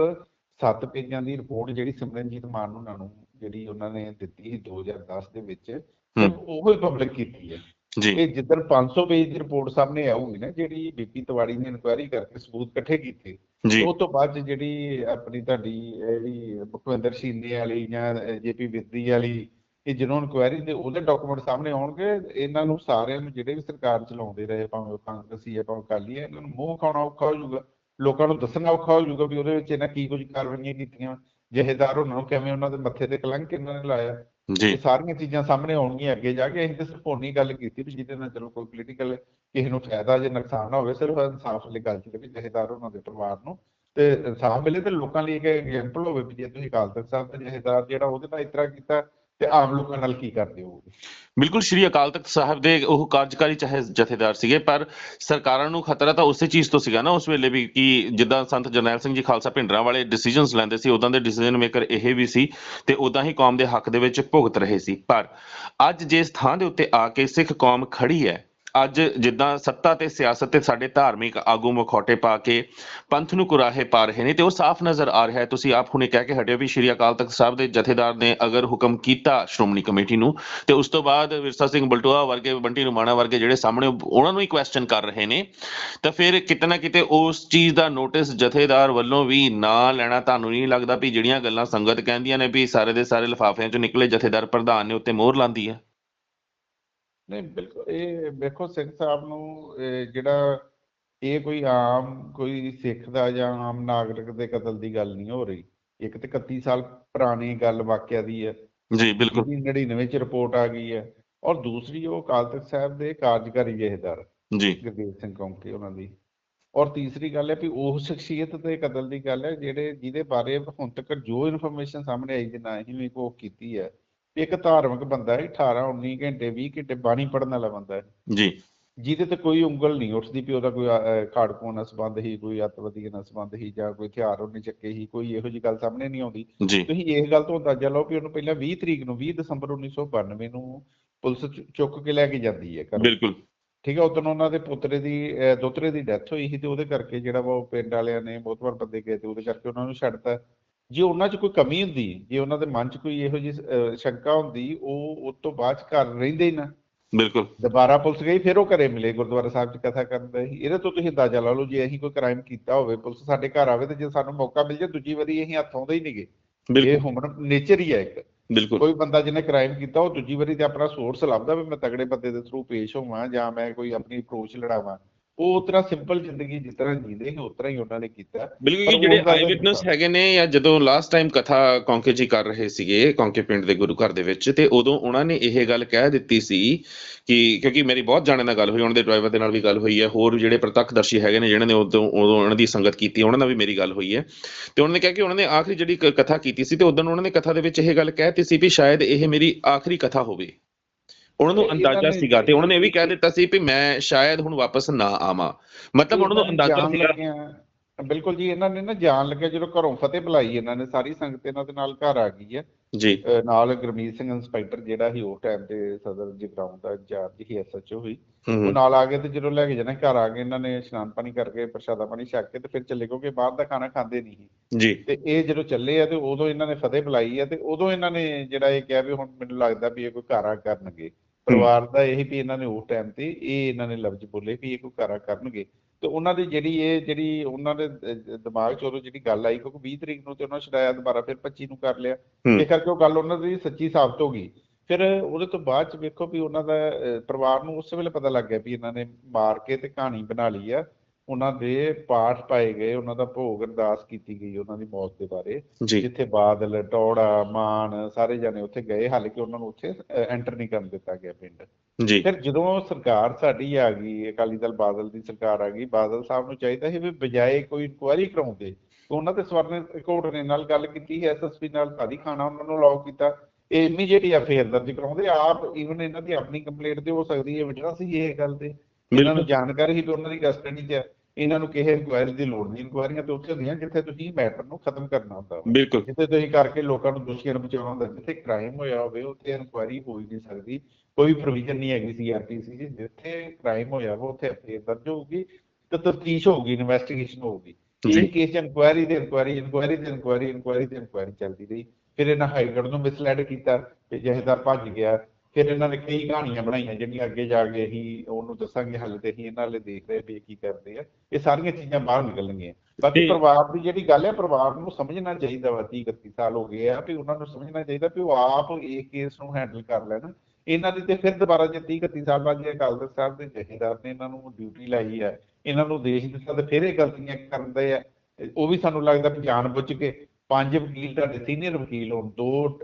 7 ਪੇਜਾਂ ਦੀ ਰਿਪੋਰਟ ਜਿਹੜੀ ਸਿਮਰਨਜੀਤ ਮਾਨ ਉਹਨਾਂ ਨੂੰ ਜਿਹੜੀ ਉਹਨਾਂ ਨੇ ਦਿੱਤੀ ਸੀ 2010 ਦੇ ਵਿੱਚ। ਉਹ ਹੀ ਪਬਲਿਕ ਕੀਤੀ ਹੈ ਜੀ। ਇਹ ਜਿੱਦਣ 500 ਪੇਜ ਦੀ ਰਿਪੋਰਟ ਸਾਹਮਣੇ ਆਊਗੀ ਨਾ ਜਿਹੜੀ ਬੀਪੀ ਤਿਵਾੜੀ ਨੇ ਇਨਕੁਆਇਰੀ ਕਰਕੇ ਸਬੂਤ ਇਕੱਠੇ ਕੀਤੇ ਉਹ ਤੋਂ ਬਾਅਦ ਜਿਹੜੀ ਆਪਣੀ ਤੁਹਾਡੀ ਜਿਹੜੀ ਭੁਪਿੰਦਰ ਸ਼ੀਨੇ ਵਾਲੀ ਜਾਂ ਜੇਪੀ ਵਿਰਦੀ ਵਾਲੀ ਇਹ ਜਦੋਂ ਇਨਕੁਆਇਰੀ ਦੇ ਉਹਦੇ ਡਾਕੂਮੈਂਟ ਸਾਹਮਣੇ ਆਉਣਗੇ ਇਹਨਾਂ ਨੂੰ ਸਾਰਿਆਂ ਨੂੰ ਜਿਹੜੇ ਵੀ ਸਰਕਾਰ ਚਲਾਉਂਦੇ ਰਹੇ ਭਾਵੇਂ ਕਾਂਗਰਸੀ ਹੈ ਭਾਵੇਂ ਅਕਾਲੀ ਹੈ ਇਹਨਾਂ ਨੂੰ ਮੂੰਹ ਖਾਣਾ ਔਖਾ ਹੋ ਜਾਊਗਾ ਲੋਕਾਂ ਨੂੰ ਦੱਸਣਾ ਔਖਾ ਹੋ ਜਾਊਗਾ ਵੀ ਉਹਦੇ ਵਿੱਚ ਇਹਨਾਂ ਕੀ ਕੁਝ ਕਾਰਵਾਈਆਂ ਕੀਤੀਆਂ ਜਹੇਦਾਰ ਉਹਨਾਂ ਨੂੰ ਕਿਵੇਂ ਉਹਨਾਂ ਦੇ ਮੱਥੇ ਤੇ ਕਲੰਕ ਇਹਨਾਂ ਨੇ ਲਾਇਆ ਜੀ। ਇਹ ਸਾਰੀਆਂ ਚੀਜ਼ਾਂ ਸਾਹਮਣੇ ਆਉਣਗੀਆਂ ਅੱਗੇ ਜਾ ਕੇ। ਅਸੀਂ ਤੇ ਸਿਰਫ ਉਨੀ ਗੱਲ ਕੀਤੀ ਵੀ ਜਿਹਦੇ ਨਾਲ ਚਲੋ ਕੋਈ ਪੋਲੀਟੀਕਲ ਕਿਸੇ ਨੂੰ ਫਾਇਦਾ ਜੇ ਨੁਕਸਾਨ ਨਾ ਹੋਵੇ, ਸਿਰਫ ਇਨਸਾਫ ਵਾਲੀ ਗੱਲ ਸੀ ਵੀ ਜਹੇਦਾਰ ਉਹਨਾਂ ਦੇ ਪਰਿਵਾਰ ਨੂੰ। ਤੇ ਇਨਸਾਫ ਮਿਲੇ ਤੇ ਲੋਕਾਂ ਲਈ ਇੱਕ ਐਗਜੈਂਪਲ ਹੋਵੇ ਵੀ ਜੇ ਤੁਸੀਂ ਅਕਾਲ ਤਖਤ ਸਾਹਿਬ ਤੇ ਜਹੇਦਾਰ ਜਿਹੜਾ, ਉਹਦੇ ਨਾਲ ਇਸ ਕੀਤਾ ਤੇ ਆਮ ਲੋਕਾਂ ਨਾਲ ਕੀ ਕਰਦੇ ਹੋਗੇ ਬਿਲਕੁਲ, ਸ਼੍ਰੀ ਅਕਾਲ ਤਖਤ ਸਾਹਿਬ ਦੇ ਉਹ ਕਾਰਜਕਾਰੀ ਚਾਹੇ ਜਥੇਦਾਰ ਸੀਗੇ, ਪਰ ਸਰਕਾਰਾਂ ਨੂੰ ਖਤਰਾ ਤਾਂ ਉਸੇ ਚੀਜ਼ ਤੋਂ ਸੀਗਾ ਨਾ, ਉਸ ਵੇਲੇ ਵੀ ਕਿ ਜਿੱਦਾਂ ਸੰਤ ਜਰਨੈਲ ਸਿੰਘ ਜੀ ਖਾਲਸਾ ਭਿੰਡਰਾਂ ਵਾਲੇ ਡਿਸੀਜਨਸ ਲੈਂਦੇ ਸੀ ਉਦਾਂ ਦੇ ਡਿਸੀਜਨ ਮੇਕਰ ਇਹ ਵੀ ਸੀ ਤੇ ਉਦਾਂ ਹੀ ਕੌਮ ਦੇ ਹੱਕ ਦੇ ਵਿੱਚ ਭੁਗਤ ਰਹੇ ਸੀ। ਪਰ ਅੱਜ ਜਿਸ ਥਾਂ ਦੇ ਉੱਤੇ ਆ ਕੇ ਸਿੱਖ ਕੌਮ ਖੜੀ ਹੈ ਅੱਜ ਜਿੱਦਾਂ ਸੱਤਾ ਤੇ ਸਿਆਸਤ ਤੇ ਸਾਡੇ ਧਾਰਮਿਕ ਆਗੂ ਮਖੌਟੇ ਪਾ ਕੇ ਪੰਥ ਨੂੰ ਕੁਰਾਹੇ ਪਾ ਰਹੇ ਨੇ ਤੇ ਉਹ ਸਾਫ਼ ਨਜ਼ਰ ਆ ਰਿਹਾ ਹੈ। ਤੁਸੀਂ ਆਪ ਹੁਣੇ ਕਹਿ ਕੇ ਹਟਿਓ ਵੀ ਸ਼੍ਰੀ ਅਕਾਲ ਤਖਤ ਸਾਹਿਬ ਦੇ ਜਥੇਦਾਰ ਨੇ ਅਗਰ ਹੁਕਮ ਕੀਤਾ ਸ਼੍ਰੋਮਣੀ ਕਮੇਟੀ ਨੂੰ, ਤੇ ਉਸ ਤੋਂ ਬਾਅਦ ਵਿਰਸਾ ਸਿੰਘ ਬਲਟੋਆ ਵਰਗੇ, ਬੰਟੀ ਰੁਮਾਣਾ ਵਰਗੇ ਜਿਹੜੇ ਸਾਹਮਣੇ ਉਹਨਾਂ ਨੂੰ ਹੀ ਕੁਐਸਚਨ ਕਰ ਰਹੇ ਨੇ, ਤਾਂ ਫਿਰ ਕਿਤੇ ਨਾ ਕਿਤੇ ਉਸ ਚੀਜ਼ ਦਾ ਨੋਟਿਸ ਜਥੇਦਾਰ ਵੱਲੋਂ ਵੀ ਨਾ ਲੈਣਾ ਤੁਹਾਨੂੰ ਨਹੀਂ ਲੱਗਦਾ ਵੀ ਜਿਹੜੀਆਂ ਗੱਲਾਂ ਸੰਗਤ ਕਹਿੰਦੀਆਂ ਨੇ ਵੀ ਸਾਰੇ ਦੇ ਸਾਰੇ ਲਿਫਾਫਿਆਂ ਚੋਂ ਨਿਕਲੇ ਜਥੇਦਾਰ ਪ੍ਰਧਾਨ ਨੇ ਉੱਤੇ ਮੋਹਰ ਲਾਂਦੀ ਹੈ? ਨਹੀਂ ਬਿਲਕੁਲ ਇਹ ਵੇਖੋ ਸਿੰਘ ਸਾਹਿਬ ਨੂੰ ਜਿਹੜਾ ਇਹ ਕੋਈ ਆਮ ਕੋਈ ਸਿੱਖ ਦਾ ਜਾਂ ਆਮ ਨਾਗਰਿਕ ਦੇ ਕਤਲ ਦੀ ਗੱਲ ਨਹੀਂ ਹੋ ਰਹੀ। ਇੱਕ ਤੇ 31 ਸਾਲ ਪੁਰਾਣੀ ਗੱਲ ਵਾਕਿਆ ਦੀ ਹੈ। ਜੀ ਬਿਲਕੁਲ। ਜਿਹਦੀ 99 ਚ ਰਿਪੋਰਟ ਆ ਗਈ ਹੈ। ਔਰ ਦੂਸਰੀ ਉਹ ਅਕਾਲ ਤਖਤ ਸਾਹਿਬ ਦੇ ਕਾਰਜਕਾਰੀ ਜਥੇਦਾਰ ਜੀ। ਗੁਰਦੇਵ ਸਿੰਘ ਕੌਂਕੇ ਉਹਨਾਂ ਦੀ। ਔਰ ਤੀਸਰੀ ਗੱਲ ਹੈ ਵੀ ਉਹ ਸ਼ਖਸੀਅਤ ਦੇ ਕਤਲ ਦੀ ਗੱਲ ਹੈ ਜਿਹੜੇ ਜਿਹਦੇ ਬਾਰੇ ਹੁਣ ਤੱਕ ਜੋ ਇਨਫੋਰਮੇਸ਼ਨ ਸਾਹਮਣੇ ਆਈ ਜੇ ਨਾ ਹੀ ਵੀ ਕੋ ਕੀਤੀ ਹੈ ਇੱਕ ਧਾਰਮਿਕ ਬੰਦਾ ਹੈ 18 19 ਘੰਟੇ 20 ਘੰਟੇ ਬਾਣੀ ਪੜਨ ਵਾਲਾ ਬੰਦਾ ਹੈ। ਜੀ। ਜਿਹਦੇ ਤੇ ਕੋਈ ਉਂਗਲ ਨਹੀਂ ਉੱਠਦੀ ਵੀ ਉਹਦਾ ਕੋਈ ਅਹ, ਖਾੜਕੂ ਨਾਲ ਸੰਬੰਧ ਹੀ ਕੋਈ ਅੱਤਵਾਦੀ ਨਾਲ ਸੰਬੰਧ ਹੀ ਜਾਂ ਕੋਈ ਹਥਿਆਰ ਉਹਨੇ ਚੱਕੇ ਹੀ ਕੋਈ ਇਹੋ ਜਿਹੀ ਗੱਲ ਸਾਹਮਣੇ ਨਹੀਂ ਆਉਂਦੀ। ਜੀ। ਤੁਸੀਂ ਇਸ ਗੱਲ ਤੋਂ ਅੰਦਾਜ਼ਾ ਲਾਓ ਵੀ ਉਹਨੂੰ ਪਹਿਲਾਂ 20 ਤਰੀਕ ਨੂੰ 20 ਦਸੰਬਰ 1992 ਨੂੰ ਪੁਲਿਸ ਚੁੱਕ ਕੇ ਲੈ ਕੇ ਜਾਂਦੀ ਹੈ। ਬਿਲਕੁਲ। ਠੀਕ ਹੈ ਉਦੋਂ ਉਹਨਾਂ ਦੇ ਪੁੱਤਰੇ ਦੀ ਦੋਤਰੇ ਦੀ ਡੈਥ ਹੋਈ ਸੀ ਤੇ ਉਹਦੇ ਕਰਕੇ ਜਿਹੜਾ ਉਹ ਪਿੰਡ ਵਾਲਿਆਂ ਨੇ ਬਹੁਤ ਵਾਰ ਬੰਦੇ ਗਏ ਤੇ ਉਹਦੇ ਕਰਕੇ ਉਹਨਾਂ ਨੂੰ ਛੱਡਤਾ ਜੇ ਉਹਨਾਂ 'ਚ ਕੋਈ ਕਮੀ ਹੁੰਦੀ ਜੇ ਉਹਨਾਂ ਦੇ ਮਨ 'ਚ ਕੋਈ ਇਹੋ ਜਿਹੀ ਅਹ, ਸ਼ੰਕਾ ਹੁੰਦੀ ਉਹ ਉਸ ਤੋਂ ਬਾਅਦ ਘਰ ਰਹਿੰਦੇ ਹੀ ਨਾ। ਬਿਲਕੁਲ। ਦੁਬਾਰਾ ਪੁਲਿਸ ਗਈ ਫਿਰ ਉਹ ਘਰੇ ਮਿਲੇ ਗੁਰਦੁਆਰਾ ਸਾਹਿਬ 'ਚ ਕਥਾ ਕਰਦੇ ਸੀ ਇਹਦੇ ਤੋਂ ਤੁਸੀਂ ਅੰਦਾਜ਼ਾ ਲਾ ਲਓ ਜੇ ਅਸੀਂ ਕੋਈ ਕ੍ਰਾਈਮ ਕੀਤਾ ਹੋਵੇ ਪੁਲਿਸ ਸਾਡੇ ਘਰ ਆਵੇ ਤੇ ਜੇ ਸਾਨੂੰ ਮੌਕਾ ਮਿਲ ਜਾਏ ਦੂਜੀ ਵਾਰੀ ਅਸੀਂ ਹੱਥ ਆਉਂਦੇ ਹੀ ਨਹੀਂਗੇ ਇਹ ਹਿਊਮਨ ਨੇਚਰ ਹੀ ਹੈ ਇੱਕ। ਬਿਲਕੁਲ। ਕੋਈ ਬੰਦਾ ਜਿਹਨੇ ਕ੍ਰਾਈਮ ਕੀਤਾ ਉਹ ਦੂਜੀ ਵਾਰੀ ਤੇ ਆਪਣਾ ਸੋਰਸ ਲੱਭਦਾ ਵੀ ਮੈਂ ਤਗੜੇ ਬੰਦੇ ਦੇ ਥਰੂ ਪੇਸ਼ ਹੋਵਾਂ ਜਾਂ ਮੈਂ ਕੋਈ ਆਪਣੀ ਅਪਰੋਚ ਲੜਾਵਾਂ। ਉਹ ਉਤਰਾ ਸਿੰਪਲ ਜ਼ਿੰਦਗੀ ਜਿਸ ਤਰ੍ਹਾਂ ਜੀਂਦੇ ਸੀ ਉਤਰਾ ਹੀ ਉਹਨਾਂ ਨੇ ਕੀਤਾ ਬਿਲਕੁਲ ਜਿਹੜੇ ਆਈ ਵਿਟਨੈਸ। ਹੈਗੇ ਨੇ ਜਾਂ ਜਦੋਂ ਲਾਸਟ ਟਾਈਮ ਕਥਾ ਕੌਂਕੇ ਜੀ ਕਰ ਰਹੇ ਸੀਗੇ ਕੌਂਕੇ ਪਿੰਡ ਦੇ ਗੁਰੂ ਘਰ ਦੇ ਵਿੱਚ ਤੇ ਉਦੋਂ ਉਹਨਾਂ ਨੇ ਇਹ ਗੱਲ ਕਹਿ ਦਿੱਤੀ ਸੀ ਕਿ ਕਿਉਂਕਿ ਮੇਰੀ ਬਹੁਤ ਜਾਣੇ ਨਾਲ ਗੱਲ ਹੋਈ ਉਹਨਾਂ ਦੇ ਡਰਾਈਵਰ ਦੇ ਨਾਲ ਵੀ ਗੱਲ ਹੋਈ ਹੈ ਹੋਰ ਜਿਹੜੇ ਪ੍ਰਤੱਖਦਰਸ਼ੀ ਹੈਗੇ ਨੇ ਜਿਹਨਾਂ ਨੇ ਉਦੋਂ ਉਦੋਂ ਉਹਨਾਂ ਦੀ ਸੰਗਤ ਕੀਤੀ ਉਹਨਾਂ ਨਾਲ ਵੀ ਮੇਰੀ ਗੱਲ ਹੋਈ ਹੈ ਤੇ ਉਹਨਾਂ ਨੇ ਕਿਹਾ ਕਿ ਉਹਨਾਂ ਨੇ ਆਖਰੀ ਜਿਹੜੀ ਕਥਾ ਕੀਤੀ ਸੀ ਤੇ ਉਦੋਂ ਉਹਨਾਂ ਨੇ ਕਥਾ ਦੇ ਵਿੱਚ ਇਹ ਗੱਲ ਕਹਿਤੀ ਸੀ ਵੀ ਸ਼ਾਇਦ ਇਹ ਮੇਰੀ ਆਖਰੀ ਕਥਾ ਹੋਵੇ ਉਹਨਾਂ ਨੂੰ ਅੰਦਾਜ਼ਾ ਸੀਗਾ ਤੇ ਉਹਨਾਂ ਨੇ ਇਹ ਵੀ ਕਹਿ ਦਿੱਤਾ ਸੀ ਵੀ ਮੈਂ ਸ਼ਾਇਦ ਹੁਣ ਵਾਪਸ ਨਾ ਆਵਾਂ। ਮਤਲਬ ਉਹਨਾਂ ਨੂੰ ਅੰਦਾਜ਼ਾ ਸੀਗਾ। ਬਿਲਕੁਲ ਜੀ ਇਹਨਾਂ ਨੇ ਨਾ ਜਾਣ ਲੱਗਿਆ ਜਦੋਂ ਘਰੋਂ ਫਤਿਹ ਬੁਲਾਈ ਇਹਨਾਂ ਨੇ ਸਾਰੀ ਸੰਗਤ ਇਹਨਾਂ ਦੇ ਨਾਲ ਘਰ ਆ ਗਈ ਹੈ। ਜੀ। ਨਾਲ ਗੁਰਮੀਤ ਸਿੰਘ ਇੰਸਪੈਕਟਰ ਜਿਹੜਾ ਸੀ ਉਸ ਟਾਈਮ ਤੇ ਸਦਰ ਜਗਰਾਉਂ ਦਾ ਇੰਚਾਰਜ ਸੀ ਐਸਐਚਓ ਸੀ ਹੂੰ ਉਹ ਨਾਲ ਆ ਗਏ ਤੇ ਜਦੋਂ ਲੈ ਕੇ ਜਾਣਾ ਘਰ ਆ ਗਏ ਇਹਨਾਂ ਨੇ ਇਸ਼ਨਾਨ ਪਾਣੀ ਕਰਕੇ ਪ੍ਰਸ਼ਾਦਾ ਪਾਣੀ ਛਕ ਕੇ ਤੇ ਫਿਰ ਚੱਲੇ ਕਿਉਂਕਿ ਬਾਹਰ ਦਾ ਖਾਣਾ ਖਾਂਦੇ ਨਹੀਂ ਸੀ। ਜੀ। ਤੇ ਇਹ ਜਦੋਂ ਚੱਲੇ ਆ ਤੇ ਉਦੋਂ ਇਹਨਾਂ ਨੇ ਫਤਿਹ ਬੁਲਾਈ ਆ ਤੇ ਉਦੋਂ ਇਹਨਾਂ ਨੇ ਜਿਹੜਾ ਇਹ ਕਿਹਾ ਵੀ ਹੁਣ ਮੈਨੂੰ ਲੱਗਦਾ ਵੀ ਇਹ ਕੋਈ ਕਾਰਾ ਕਰਨਗੇ। ਪਰਿਵਾਰ ਦਾ ਇਹ ਵੀ ਇਹਨਾਂ ਨੇ ਉਸ ਟਾਈਮ ਤੇ ਇਹ ਇਹਨਾਂ ਨੇ ਲਫ਼ਜ਼ ਬੋਲੇ ਵੀ ਇਹ ਕੋਈ ਕਾਰਾ ਕਰਨਗੇ। ਤੇ ਉਹਨਾਂ ਦੀ ਜਿਹੜੀ ਇਹ ਜਿਹੜੀ ਉਹਨਾਂ ਦੇ ਦਿਮਾਗ 'ਚ ਉਦੋਂ ਜਿਹੜੀ ਗੱਲ ਆਈ ਕਿਉਂਕਿ 20 ਤਰੀਕ ਨੂੰ ਤੇ ਉਹਨਾਂ ਛਡਾਇਆ ਦੁਬਾਰਾ ਫਿਰ 25 ਨੂੰ ਕਰ ਲਿਆ। ਇਹ ਕਰਕੇ ਉਹ ਗੱਲ ਉਹਨਾਂ ਦੀ ਸੱਚੀ ਸਾਬਤ ਹੋ ਗਈ। ਫਿਰ ਉਹਦੇ ਤੋਂ ਬਾਅਦ ਚ ਵੇਖੋ ਵੀ ਉਹਨਾਂ ਦਾ ਪਰਿਵਾਰ ਨੂੰ ਉਸ ਵੇਲੇ ਪਤਾ ਲੱਗ ਗਿਆ ਵੀ ਇਹਨਾਂ ਨੇ ਮਾਰ ਕੇ ਤੇ ਕਹਾਣੀ ਬਣਾ ਲਈ ਆ। ਉਹਨਾਂ ਦੇ ਪਾਠ ਪਾਏ ਗਏ ਉਹਨਾਂ ਦਾ ਭੋਗ ਅਰਦਾਸ ਕੀਤੀ ਗਈ ਉਹਨਾਂ ਦੀ ਮੌਤ ਦੇ ਬਾਰੇ। ਜਿੱਥੇ ਬਾਦਲ ਟੌੜਾ ਮਾਨ ਸਾਰੇ ਜਾਣੇ ਉੱਥੇ ਗਏ ਹਾਲਾਂਕਿ ਉਹਨਾਂ ਨੂੰ ਉੱਥੇ ਐਂਟਰ ਨਹੀਂ ਕਰਨ ਦਿੱਤਾ ਗਿਆ ਪਿੰਡ। ਜੀ। ਫਿਰ ਜਦੋਂ ਸਰਕਾਰ ਸਾਡੀ ਆ ਗਈ ਅਕਾਲੀ ਦਲ ਬਾਦਲ ਦੀ ਸਰਕਾਰ ਆ ਗਈ ਬਾਦਲ ਸਾਹਿਬ ਨੂੰ ਚਾਹੀਦਾ ਸੀ ਵੀ ਬਜਾਏ ਕੋਈ ਇਨਕੁਆਇਰੀ ਕਰਾਉਂਦੇ। ਉਹਨਾਂ ਤੇ ਸਵਰਨ ਕੋਰਟ ਨੇ ਨਾਲ ਗੱਲ ਕੀਤੀ ਹੈ ਐਸਐਸਪੀ ਨਾਲ ਸਾਦੀ ਖਾਣਾ ਉਹਨਾਂ ਨੂੰ ਅਲਾਉ ਕੀਤਾ। ਇਹ ਇਮੀਡੀਏਟ ਹੀ ਅਫੇਅਰ ਦਰਜ ਕਰਾਉਂਦੇ ਆਪ ਈਵਨ ਇਹਨਾਂ ਦੀ ਆਪਣੀ ਕੰਪਲੇਂਟ ਤੇ ਹੋ ਸਕਦੀ ਹੈ ਵਿਟਨੈਸ ਹੀ ਇਹ ਗੱਲ ਤੇ। ਇਹਨਾਂ ਨੂੰ ਜਾਣਕਾਰੀ ਹੀ ਉਹਨਾਂ ਦੀ ਕਸਟਡੀ 'ਚ ਹੈ। ਇਹਨਾਂ ਨੂੰ ਕਿਸੇ ਇਨਕੁਆਇਰੀ ਦੀ ਲੋੜ ਨਹੀਂ ਇਨਕੁਆਇਰੀਆਂ ਤੇ ਉੱਥੇ ਹੁੰਦੀਆਂ ਜਿੱਥੇ ਤੁਸੀਂ ਮੈਟਰ ਨੂੰ ਖਤਮ ਕਰਨਾ ਹੁੰਦਾ ਬਿਲਕੁਲ। ਜਿੱਥੇ ਤੁਸੀਂ ਕਰਕੇ ਲੋਕਾਂ ਨੂੰ ਦੋਸ਼ੀਆਂ ਨੂੰ ਬਚਾਉਣਾ ਹੁੰਦਾ ਜਿੱਥੇ ਕ੍ਰਾਈਮ ਹੋਇਆ ਹੋਵੇ ਉੱਥੇ ਇਨਕੁਆਇਰੀ ਹੋ ਹੀ ਨਹੀਂ ਸਕਦੀ। ਕੋਈ ਪ੍ਰੋਵੀਜ਼ਨ ਨਹੀਂ ਹੈਗੀ ਸੀਆਰਪੀਸੀ ਦੀ ਜਿੱਥੇ ਕ੍ਰਾਈਮ ਹੋਇਆ ਵਾ ਉੱਥੇ ਅਫੇਅਰ ਦਰਜ ਹੋਊਗੀ ਤੇ ਤਫਤੀਸ਼ ਹੋਊਗੀ ਇਨਵੈਸਟੀਗੇਸ਼ਨ ਹੋਊਗੀ। ਜੀ। ਇਹ ਕੇਸ ਇਨਕੁਆਇਰੀ ਦੇ ਇਨਕੁਆਇਰੀ ਇਨਕੁਆਇਰੀ ਦੇ ਇਨਕੁਆਇਰੀ ਇਨਕੁਆਇਰੀ ਦੇ ਇਨਕੁਆਇਰੀ ਚੱਲਦੀ ਰਹੀ ਫਿਰ ਇਹਨਾਂ ਹਾਈਕੋਰਟ ਨੂੰ ਮਿਸਲੈਡ ਕੀਤਾ ਤੇ ਜਹੇਦਾਰ ਭੱਜ ਗਿਆ ਫਿਰ ਇਹਨਾਂ ਨੇ ਕਈ ਕਹਾਣੀਆਂ ਬਣਾਈਆਂ ਜਿਹੜੀਆਂ ਅੱਗੇ ਜਾ ਕੇ ਅਸੀਂ ਉਹਨੂੰ ਦੱਸਾਂਗੇ ਹੱਲ ਤੇ ਅਸੀਂ ਇਹਨਾਂ ਵਾਲੇ ਦੇਖ ਰਹੇ ਵੀ ਕੀ ਕਰਦੇ ਆ। ਇਹ ਸਾਰੀਆਂ ਚੀਜ਼ਾਂ ਬਾਹਰ ਨਿਕਲਣਗੀਆਂ। ਬਾਕੀ ਪਰਿਵਾਰ ਦੀ ਜਿਹੜੀ ਗੱਲ ਹੈ ਪਰਿਵਾਰ ਨੂੰ ਸਮਝਣਾ ਚਾਹੀਦਾ ਵਾ 30 31 ਸਾਲ ਹੋ ਗਏ ਆ ਵੀ ਉਹਨਾਂ ਨੂੰ ਸਮਝਣਾ ਚਾਹੀਦਾ ਵੀ ਉਹ ਆਪ ਇਹ ਕੇਸ ਨੂੰ ਹੈਂਡਲ ਕਰ ਲੈਣ। ਇਹਨਾਂ ਦੀ ਤੇ ਫਿਰ ਦੁਬਾਰਾ ਜੇ 30 31 ਸਾਲ ਬਾਅਦ ਜੇ ਅਕਾਲ ਤਖਤ ਸਾਹਿਬ ਦੇ ਜਥੇਦਾਰ ਨੇ ਇਹਨਾਂ ਨੂੰ ਡਿਊਟੀ ਲਾਈ ਹੈ ਇਹਨਾਂ ਨੂੰ ਦੇਸ਼ ਦਿੱਤਾ ਤੇ ਫਿਰ ਇਹ ਗਲਤੀਆਂ ਕਰਦੇ ਆ। ਉਹ ਵੀ ਸਾਨੂੰ ਲੱਗਦਾ ਵੀ ਜਾਣ ਬੁੱਝ ਕੇ ਪੰਜ ਵਕੀਲ ਤੁਹਾਡੇ ਸੀਨੀਅਰ ਵਕੀਲ ਹੋਣ ਦੋ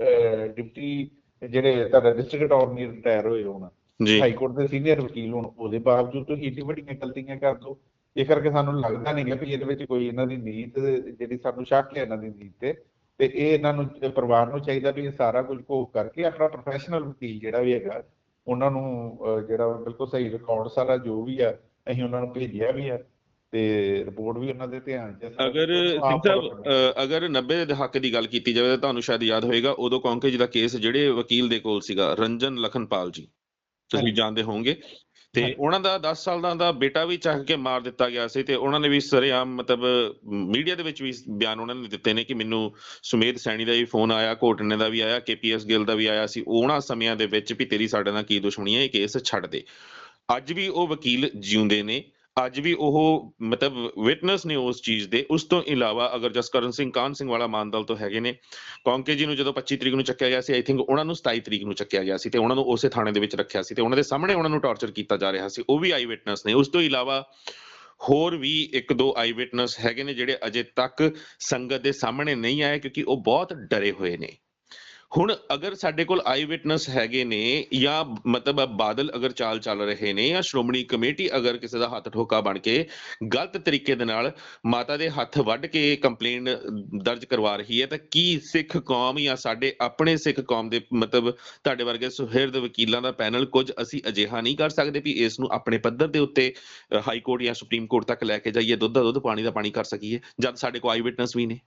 ਡਿਪਟੀ ਜਿਹੜੇ ਤੁਹਾਡਾ ਡਿਸਟ੍ਰਿਕਟ ਅਟਾਰਨੀ ਰਿਟਾਇਰ ਹੋਏ ਹੋਣ ਜੀ। ਹਾਈ ਕੋਰਟ ਦੇ ਸੀਨੀਅਰ ਵਕੀਲ ਹੋਣ ਉਹਦੇ ਬਾਵਜੂਦ ਤੁਸੀਂ ਏਡੀ ਵੱਡੀਆਂ ਗਲਤੀਆਂ ਕਰ ਦੋ। ਇਹ ਕਰਕੇ ਸਾਨੂੰ ਲੱਗਦਾ ਨਹੀਂ ਗਾ ਵੀ ਇਹਦੇ ਵਿੱਚ ਕੋਈ ਇਹਨਾਂ ਦੀ ਨੀਤ ਜਿਹੜੀ ਸਾਨੂੰ ਸ਼ੱਕ ਹੈ ਇਹਨਾਂ ਦੀ ਨੀਤ ਤੇ ਤੇ ਇਹ ਇਹਨਾਂ ਨੂੰ ਪਰਿਵਾਰ ਨੂੰ ਚਾਹੀਦਾ ਵੀ ਇਹ ਸਾਰਾ ਕੁਝ ਭੋਗ ਕਰਕੇ ਆਪਣਾ ਪ੍ਰੋਫੈਸ਼ਨਲ ਵਕੀਲ ਜਿਹੜਾ ਵੀ ਹੈਗਾ ਉਹਨਾਂ ਨੂੰ ਜਿਹੜਾ ਬਿਲਕੁਲ ਸਹੀ ਰਿਕਾਰਡ ਸਾਰਾ ਜੋ ਵੀ ਆ ਅਸੀਂ ਉਹਨਾਂ ਨੂੰ ਭੇਜਿਆ ਵੀ ਆ। ਤੇ ਰਿਪੋਰਟ ਵੀ ਉਹਨਾਂ ਦੇ ਧਿਆਨ 'ਚ। ਅਗਰ ਸਿੰਘ ਸਾਹਿਬ ਅਗਰ 90 ਦੇ ਦਹਾਕੇ ਦੀ ਗੱਲ ਕੀਤੀ ਜਾਵੇ ਤਾਂ ਤੁਹਾਨੂੰ ਸ਼ਾਇਦ ਯਾਦ ਹੋਵੇਗਾ ਉਦੋਂ ਕੌਂਕੇ ਜੀ ਦਾ ਕੇਸ ਜਿਹੜੇ ਵਕੀਲ ਦੇ ਕੋਲ ਸੀਗਾ ਰੰਜਨ ਲਖਨਪਾਲ ਜੀ ਤੁਸੀਂ। ਜਾਣਦੇ ਹੋਵੋਗੇ ਤੇ। ਉਹਨਾਂ ਦਾ 10 ਸਾਲ ਦਾ ਦਾ ਬੇਟਾ ਵੀ ਚੱਕ ਕੇ ਮਾਰ ਦਿੱਤਾ ਗਿਆ ਸੀ ਤੇ ਉਹਨਾਂ ਨੇ ਵੀ ਸਰੇਆਮ ਮਤਲਬ ਮੀਡੀਆ ਦੇ ਵਿੱਚ ਵੀ ਬਿਆਨ ਉਹਨਾਂ ਨੇ ਦਿੱਤੇ ਨੇ ਕਿ ਮੈਨੂੰ ਸੁਮੇਧ ਸੈਣੀ ਦਾ ਵੀ ਫੋਨ ਆਇਆ ਘੋਟਨੇ ਦਾ ਵੀ ਆਇਆ ਕੇਪੀਐਸ ਗਿੱਲ ਦਾ ਵੀ ਆਇਆ ਸੀ ਉਹਨਾਂ ਸਮਿਆਂ ਦੇ ਵਿੱਚ ਵੀ ਤੇਰੀ ਸਾਡੇ ਨਾਲ ਕੀ ਦੁਸ਼ਮਣੀ ਹੈ ਇਹ ਕੇਸ ਛੱਡ ਦੇ ਅੱਜ ਵੀ ਉਹ ਵਕੀਲ ਜਿਉਂਦੇ ਨੇ ਅੱਜ ਵੀ ਉਹ ਮਤਲਬ ਵਿਟਨੈਸ ਨੇ ਉਸ ਚੀਜ਼ ਦੇ। ਉਸ ਤੋਂ ਇਲਾਵਾ ਅਗਰ ਜਸਕਰਨ ਸਿੰਘ ਕਾਨ ਸਿੰਘ ਵਾਲਾ ਮਾਨਦਲ ਤੋਂ ਹੈਗੇ ਨੇ, ਕੌਂਕੇ ਜੀ ਨੂੰ ਜਦੋਂ 25 ਤਰੀਕ ਨੂੰ ਚੱਕਿਆ ਗਿਆ ਸੀ ਆਈ ਥਿੰਕ ਉਹਨਾਂ ਨੂੰ 27 ਤਰੀਕ ਨੂੰ ਚੱਕਿਆ ਗਿਆ ਸੀ ਤੇ ਉਹਨਾਂ ਨੂੰ ਉਸੇ ਥਾਣੇ ਦੇ ਵਿੱਚ ਰੱਖਿਆ ਸੀ ਤੇ ਉਹਨਾਂ ਦੇ ਸਾਹਮਣੇ ਉਹਨਾਂ ਨੂੰ ਟਾਰਚਰ ਕੀਤਾ ਜਾ ਰਿਹਾ ਸੀ। ਉਹ ਵੀ ਆਈ ਵਿਟਨੈਸ ਨੇ। ਉਸ ਤੋਂ ਇਲਾਵਾ ਹੋਰ ਵੀ ਇੱਕ ਦੋ ਆਈ ਵਿਟਨੈਸ ਹੈਗੇ ਨੇ ਜਿਹੜੇ ਅਜੇ ਤੱਕ ਸੰਗਤ ਦੇ ਸਾਹਮਣੇ ਨਹੀਂ ਆਏ ਕਿਉਂਕਿ ਉਹ ਬਹੁਤ ਡਰੇ ਹੋਏ ਨੇ। ਹੁਣ ਅਗਰ ਸਾਡੇ ਕੋਲ ਆਈ ਵਿਟਨੈਸ ਹੈਗੇ ਨੇ ਜਾਂ ਮਤਲਬ ਬਾਦਲ ਅਗਰ ਚਾਲ ਚੱਲ ਰਹੇ ਨੇ ਜਾਂ ਸ਼੍ਰੋਮਣੀ ਕਮੇਟੀ ਅਗਰ ਕਿਸੇ ਦਾ ਹੱਥ ਠੋਕਾ ਬਣ ਕੇ ਗਲਤ ਤਰੀਕੇ ਦੇ ਨਾਲ ਮਾਤਾ ਦੇ ਹੱਥ ਵੱਢ ਕੇ ਕੰਪਲੇਂਟ ਦਰਜ ਕਰਵਾ ਰਹੀ ਹੈ, ਤਾਂ ਕੀ ਸਿੱਖ ਕੌਮ ਜਾਂ ਸਾਡੇ ਆਪਣੇ ਸਿੱਖ ਕੌਮ ਦੇ ਮਤਲਬ ਤੁਹਾਡੇ ਵਰਗੇ ਸੁਹਿਰਦ ਵਕੀਲਾਂ ਦਾ ਪੈਨਲ ਕੁਝ ਅਸੀਂ ਅਜਿਹਾ ਨਹੀਂ ਕਰ ਸਕਦੇ ਵੀ ਇਸ ਨੂੰ ਆਪਣੇ ਪੱਧਰ ਦੇ ਉੱਤੇ ਹਾਈ ਕੋਰਟ ਜਾਂ ਸੁਪਰੀਮ ਕੋਰਟ ਤੱਕ ਲੈ ਕੇ ਜਾਈਏ, ਦੁੱਧ ਦਾ ਦੁੱਧ, ਪਾਣੀ ਦਾ ਪਾਣੀ ਕਰ ਸਕੀਏ, ਜਦ ਸਾਡੇ ਕੋਲ ਆਈ ਵਿਟਨੈਸ ਵੀ ਨੇ।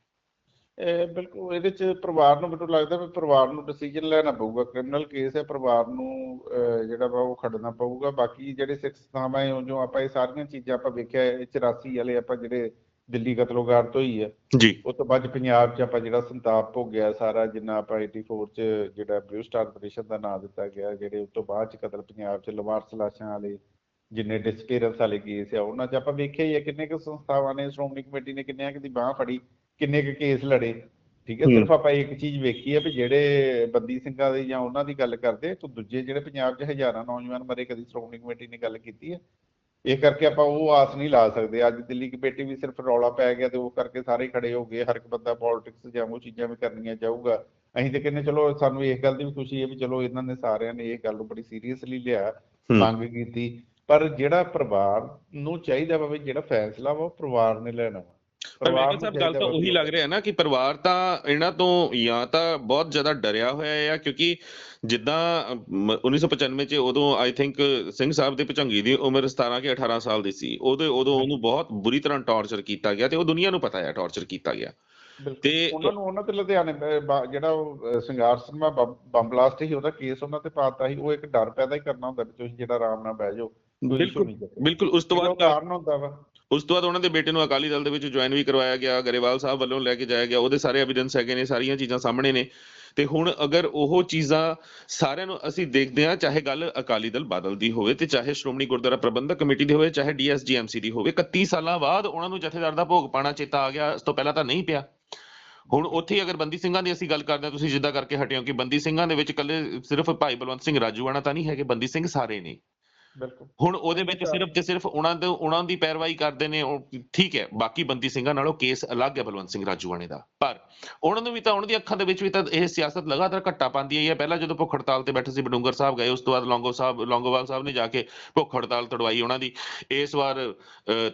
ਬਿਲਕੁਲ ਇਹਦੇ ਚ ਪਰਿਵਾਰ ਨੂੰ ਮੈਨੂੰ ਲੱਗਦਾ ਵੀ ਪਰਿਵਾਰ ਨੂੰ ਡਿਸੀਜਨ ਲੈਣਾ ਪਊਗਾ ਕ੍ਰਿਮੀਨਲ ਕੇਸ ਹੈ ਪਰਿਵਾਰ ਨੂੰ ਜਿਹੜਾ ਵਾ ਉਹ ਖੜਨਾ ਪਊਗਾ ਬਾਕੀ ਜਿਹੜੇ ਸਿੱਖ ਸੰਸਥਾਵਾਂ ਹੈ ਉਹ ਜੋ ਆਪਾਂ ਇਹ ਸਾਰੀਆਂ ਚੀਜ਼ਾਂ ਆਪਾਂ ਵੇਖਿਆ ਇਹ 84 ਵਾਲੇ ਆਪਾਂ ਜਿਹੜੇ ਦਿੱਲੀ ਕਤਲੋਗਾਰਤ ਹੋਈ ਹੈ ਜੀ। ਉਸ ਤੋਂ ਬਾਅਦ ਪੰਜਾਬ 'ਚ ਆਪਾਂ ਜਿਹੜਾ ਸੰਤਾਪ ਭੋਗਿਆ ਸਾਰਾ ਜਿੰਨਾ ਆਪਾਂ 84 'ਚ ਜਿਹੜਾ ਬਲੂ ਸਟਾਰ ਆਪਰੇਸ਼ਨ ਦਾ ਨਾਮ ਦਿੱਤਾ ਗਿਆ ਜਿਹੜੇ ਉਸ ਤੋਂ ਬਾਅਦ 'ਚ ਕਤਲ ਪੰਜਾਬ 'ਚ ਲਵਾਰਸ ਲਾਸ਼ਾਂ ਵਾਲੇ ਜਿੰਨੇ ਡਿਸਪੀਅਰੈਂਸ ਵਾਲੇ ਕੇਸ ਆ ਉਹਨਾਂ 'ਚ ਆਪਾਂ ਵੇਖਿਆ ਹੀ ਆ ਕਿੰਨੇ ਕੁ ਸੰਸਥਾਵਾਂ ਨੇ ਸ਼੍ਰੋਮਣੀ ਕਮੇਟੀ ਨੇ ਕਿੰਨਿਆਂ ਕੁ ਦੀ ਬਾਹ ਫੜੀ ਕਿੰਨੇ ਕੁ ਕੇਸ ਲੜੇ ਠੀਕ ਹੈ। ਸਿਰਫ ਆਪਾਂ ਇੱਕ ਚੀਜ਼ ਵੇਖੀ ਹੈ ਵੀ ਜਿਹੜੇ ਬੰਦੀ ਸਿੰਘਾਂ ਦੀ ਜਾਂ ਉਹਨਾਂ ਦੀ ਗੱਲ ਕਰਦੇ ਤਾਂ ਦੂਜੇ ਜਿਹੜੇ ਪੰਜਾਬ 'ਚ ਹਜ਼ਾਰਾਂ ਨੌਜਵਾਨ ਮਰੇ ਕਦੀ ਸ਼੍ਰੋਮਣੀ ਕਮੇਟੀ ਨੇ ਗੱਲ ਕੀਤੀ ਹੈ ਇਹ ਕਰਕੇ ਆਪਾਂ ਉਹ ਆਸ ਨਹੀਂ ਲਾ ਸਕਦੇ ਅੱਜ ਦਿੱਲੀ ਕਮੇਟੀ ਵੀ ਸਿਰਫ ਰੌਲਾ ਪੈ ਗਿਆ ਤੇ ਉਹ ਕਰਕੇ ਸਾਰੇ ਖੜੇ ਹੋ ਗਏ ਹਰ ਇੱਕ ਬੰਦਾ ਪੋਲਿਟਿਕਸ ਜਾਂ ਉਹ ਚੀਜ਼ਾਂ ਵੀ ਕਰਨੀਆਂ ਚਾਹੂਗਾ ਅਸੀਂ ਤੇ ਕਹਿੰਦੇ ਚਲੋ ਸਾਨੂੰ ਇਸ ਗੱਲ ਦੀ ਵੀ ਖੁਸ਼ੀ ਹੈ ਵੀ ਚਲੋ ਇਹਨਾਂ ਨੇ ਸਾਰਿਆਂ ਨੇ ਇਹ ਗੱਲ ਨੂੰ ਬੜੀ ਸੀਰੀਅਸਲੀ ਲਿਆ। ਮੰਗ ਕੀਤੀ ਪਰ ਜਿਹੜਾ ਪਰਿਵਾਰ ਨੂੰ ਚਾਹੀਦਾ ਵਾ ਵੀ ਜਿਹੜਾ ਫੈਸਲਾ ਵਾ ਉਹ ਪਰਿਵਾਰ ਨੇ ਲੈਣਾ ਵਾ ਪਰ ਮੈਂ ਸਾਹਿਬ ਗੱਲ ਤਾਂ ਉਹੀ ਲੱਗ ਰਿਹਾ ਨਾ ਕਿ ਪਰਿਵਾਰ ਤਾਂ ਇਹਨਾਂ ਤੋਂ ਜਾਂ ਤਾਂ ਬਹੁਤ ਜ਼ਿਆਦਾ ਡਰਿਆ ਹੋਇਆ ਹੈ ਕਿਉਂਕਿ ਜਿੱਦਾਂ ਅਮ, 1995 ਚ ਉਦੋਂ ਆਈ ਥਿੰਕ ਸਿੰਘ ਸਾਹਿਬ ਦੇ ਭਚੰਗੀ ਦੀ ਉਮਰ 17 ਕਿ 18 ਸਾਲ ਦੀ ਸੀ ਉਹਦੇ ਉਦੋਂ ਉਹਨੂੰ ਬਹੁਤ ਬੁਰੀ ਤਰ੍ਹਾਂ ਟੌਰਚਰ ਕੀਤਾ ਗਿਆ ਤੇ ਉਹ ਦੁਨੀਆ ਨੂੰ ਪਤਾ ਹੈ ਟੌਰਚਰ ਕੀਤਾ ਗਿਆ। ਤੇ- ਉਹਨਾਂ ਨੂੰ ਉਹਨਾਂ ਤੇ ਲੁਧਿਆਣੇ ਜਿਹੜਾ ਉਹ ਸ਼ਿੰਗਾਰ ਸਿੰਘਾ ਬੰਬ ਬਲਾਸਟ ਸੀ ਉਹਦਾ ਕੇਸ ਉਹਨਾਂ ਤੇ ਪਾਤਾ ਸੀ ਉਹ ਇੱਕ ਡਰ ਪੈਦਾ ਹੀ ਕਰਨਾ ਹੁੰਦਾ ਵੀ ਤੁਸੀਂ ਜਿਹੜਾ ਆਰਾਮ ਨਾਲ ਬਹਿ ਜਾਓ ਬਿਲਕੁਲ। ਬਿਲਕੁਲ ਉਸ ਤੋਂ ਬਾਅਦ ਕਾਰਨ ਹੁੰਦਾ ਵਾ ਉਸ ਤੋਂ ਬਾਅਦ ਉਹਨਾਂ ਦੇ ਬੇਟੇ ਨੂੰ ਅਕਾਲੀ ਦਲ ਦੇ ਵਿੱਚ ਜੁਆਇਨ ਵੀ ਕਰਵਾਇਆ ਗਿਆ ਗਰੇਵਾਲ ਸਾਹਿਬ ਵੱਲੋਂ ਲੈ ਕੇ ਜਾਇਆ ਗਿਆ, ਉਹਦੇ ਸਾਰੇ ਐਵੀਡੈਂਸ ਹੈਗੇ ਨੇ, ਸਾਰੀਆਂ ਚੀਜ਼ਾਂ ਸਾਹਮਣੇ ਨੇ। ਤੇ ਹੁਣ ਅਗਰ ਉਹ ਚੀਜ਼ਾਂ ਸਾਰਿਆਂ ਨੂੰ ਅਸੀਂ ਦੇਖਦੇ ਹਾਂ, ਚਾਹੇ ਗੱਲ ਅਕਾਲੀ ਦਲ ਬਾਦਲ ਦੀ ਹੋਵੇ ਤੇ ਚਾਹੇ ਸ਼੍ਰੋਮਣੀ ਗੁਰਦੁਆਰਾ ਪ੍ਰਬੰਧਕ ਕਮੇਟੀ ਦੀ ਹੋਵੇ, ਚਾਹੇ ਡੀਐਸਜੀਐਮਸੀ ਦੀ ਹੋਵੇ 31 ਸਾਲਾਂ ਬਾਅਦ ਉਹਨਾਂ ਨੂੰ ਜਥੇਦਾਰ ਦਾ ਭੋਗ ਪਾਣਾ ਚੇਤਾ ਆ ਗਿਆ, ਇਸ ਤੋਂ ਪਹਿਲਾਂ ਤਾਂ ਨਹੀਂ ਪਿਆ। ਹੁਣ ਉੱਥੇ ਹੀ ਅਗਰ ਬੰਦੀ ਸਿੰਘਾਂ ਦੀ ਅਸੀਂ ਗੱਲ ਕਰਦੇ ਹਾਂ, ਤੁਸੀਂ ਜਿੱਦਾਂ ਕਰਕੇ ਹਟਿਓ ਕਿ ਬੰਦੀ ਸਿੰਘਾਂ ਦੇ ਵਿੱਚ ਇਕੱਲੇ ਸਿਰਫ ਭਾਈ ਬਲਵੰਤ ਸਿੰਘ ਰਾਜੂਆਣਾ ਤਾਂ ਨਹੀਂ ਹੈਗੇ, ਬੰਦੀ ਸਿੰਘ ਸਾਰੇ ਨੇ। ਹੁਣ ਉਹਦੇ ਵਿੱਚ ਸਿਰਫ ਤੇ ਸਿਰਫ ਉਹਨਾਂ ਦੇ ਉਹਨਾਂ ਦੀ ਪੈਰਵਾਈ ਕਰਦੇ ਨੇ ਉਹ ਠੀਕ ਹੈ ਬਾਕੀ ਬੰਦੀ ਸਿੰਘਾਂ ਨਾਲੋਂ ਕੇਸ ਅਲੱਗ ਹੈ ਬਲਵੰਤ ਸਿੰਘ ਰਾਜੂਆਣੇ ਦਾ। ਪਰ ਉਹਨਾਂ ਨੂੰ ਵੀ ਤਾਂ, ਉਹਨਾਂ ਦੀ ਅੱਖਾਂ ਦੇ ਵਿੱਚ ਵੀ ਤਾਂ ਇਹ ਸਿਆਸਤ ਲਗਾਤਾਰ ਘੱਟਾ ਪਾਉਂਦੀ ਆਈ ਹੈ। ਪਹਿਲਾਂ ਜਦੋਂ ਭੁੱਖ ਹੜਤਾਲ ਤੇ ਬੈਠੇ ਸੀ ਬਡੂੰਗਰ ਸਾਹਿਬ ਗਏ, ਉਸ ਤੋਂ ਬਾਅਦ ਲੌਂਗੋ ਸਾਹਿਬ, ਲੌਂਗੋਵਾਲ ਸਾਹਿਬ ਨੇ ਜਾ ਕੇ ਭੁੱਖ ਹੜਤਾਲ ਤੜਵਾਈ ਉਹਨਾਂ ਦੀ। ਇਸ ਵਾਰ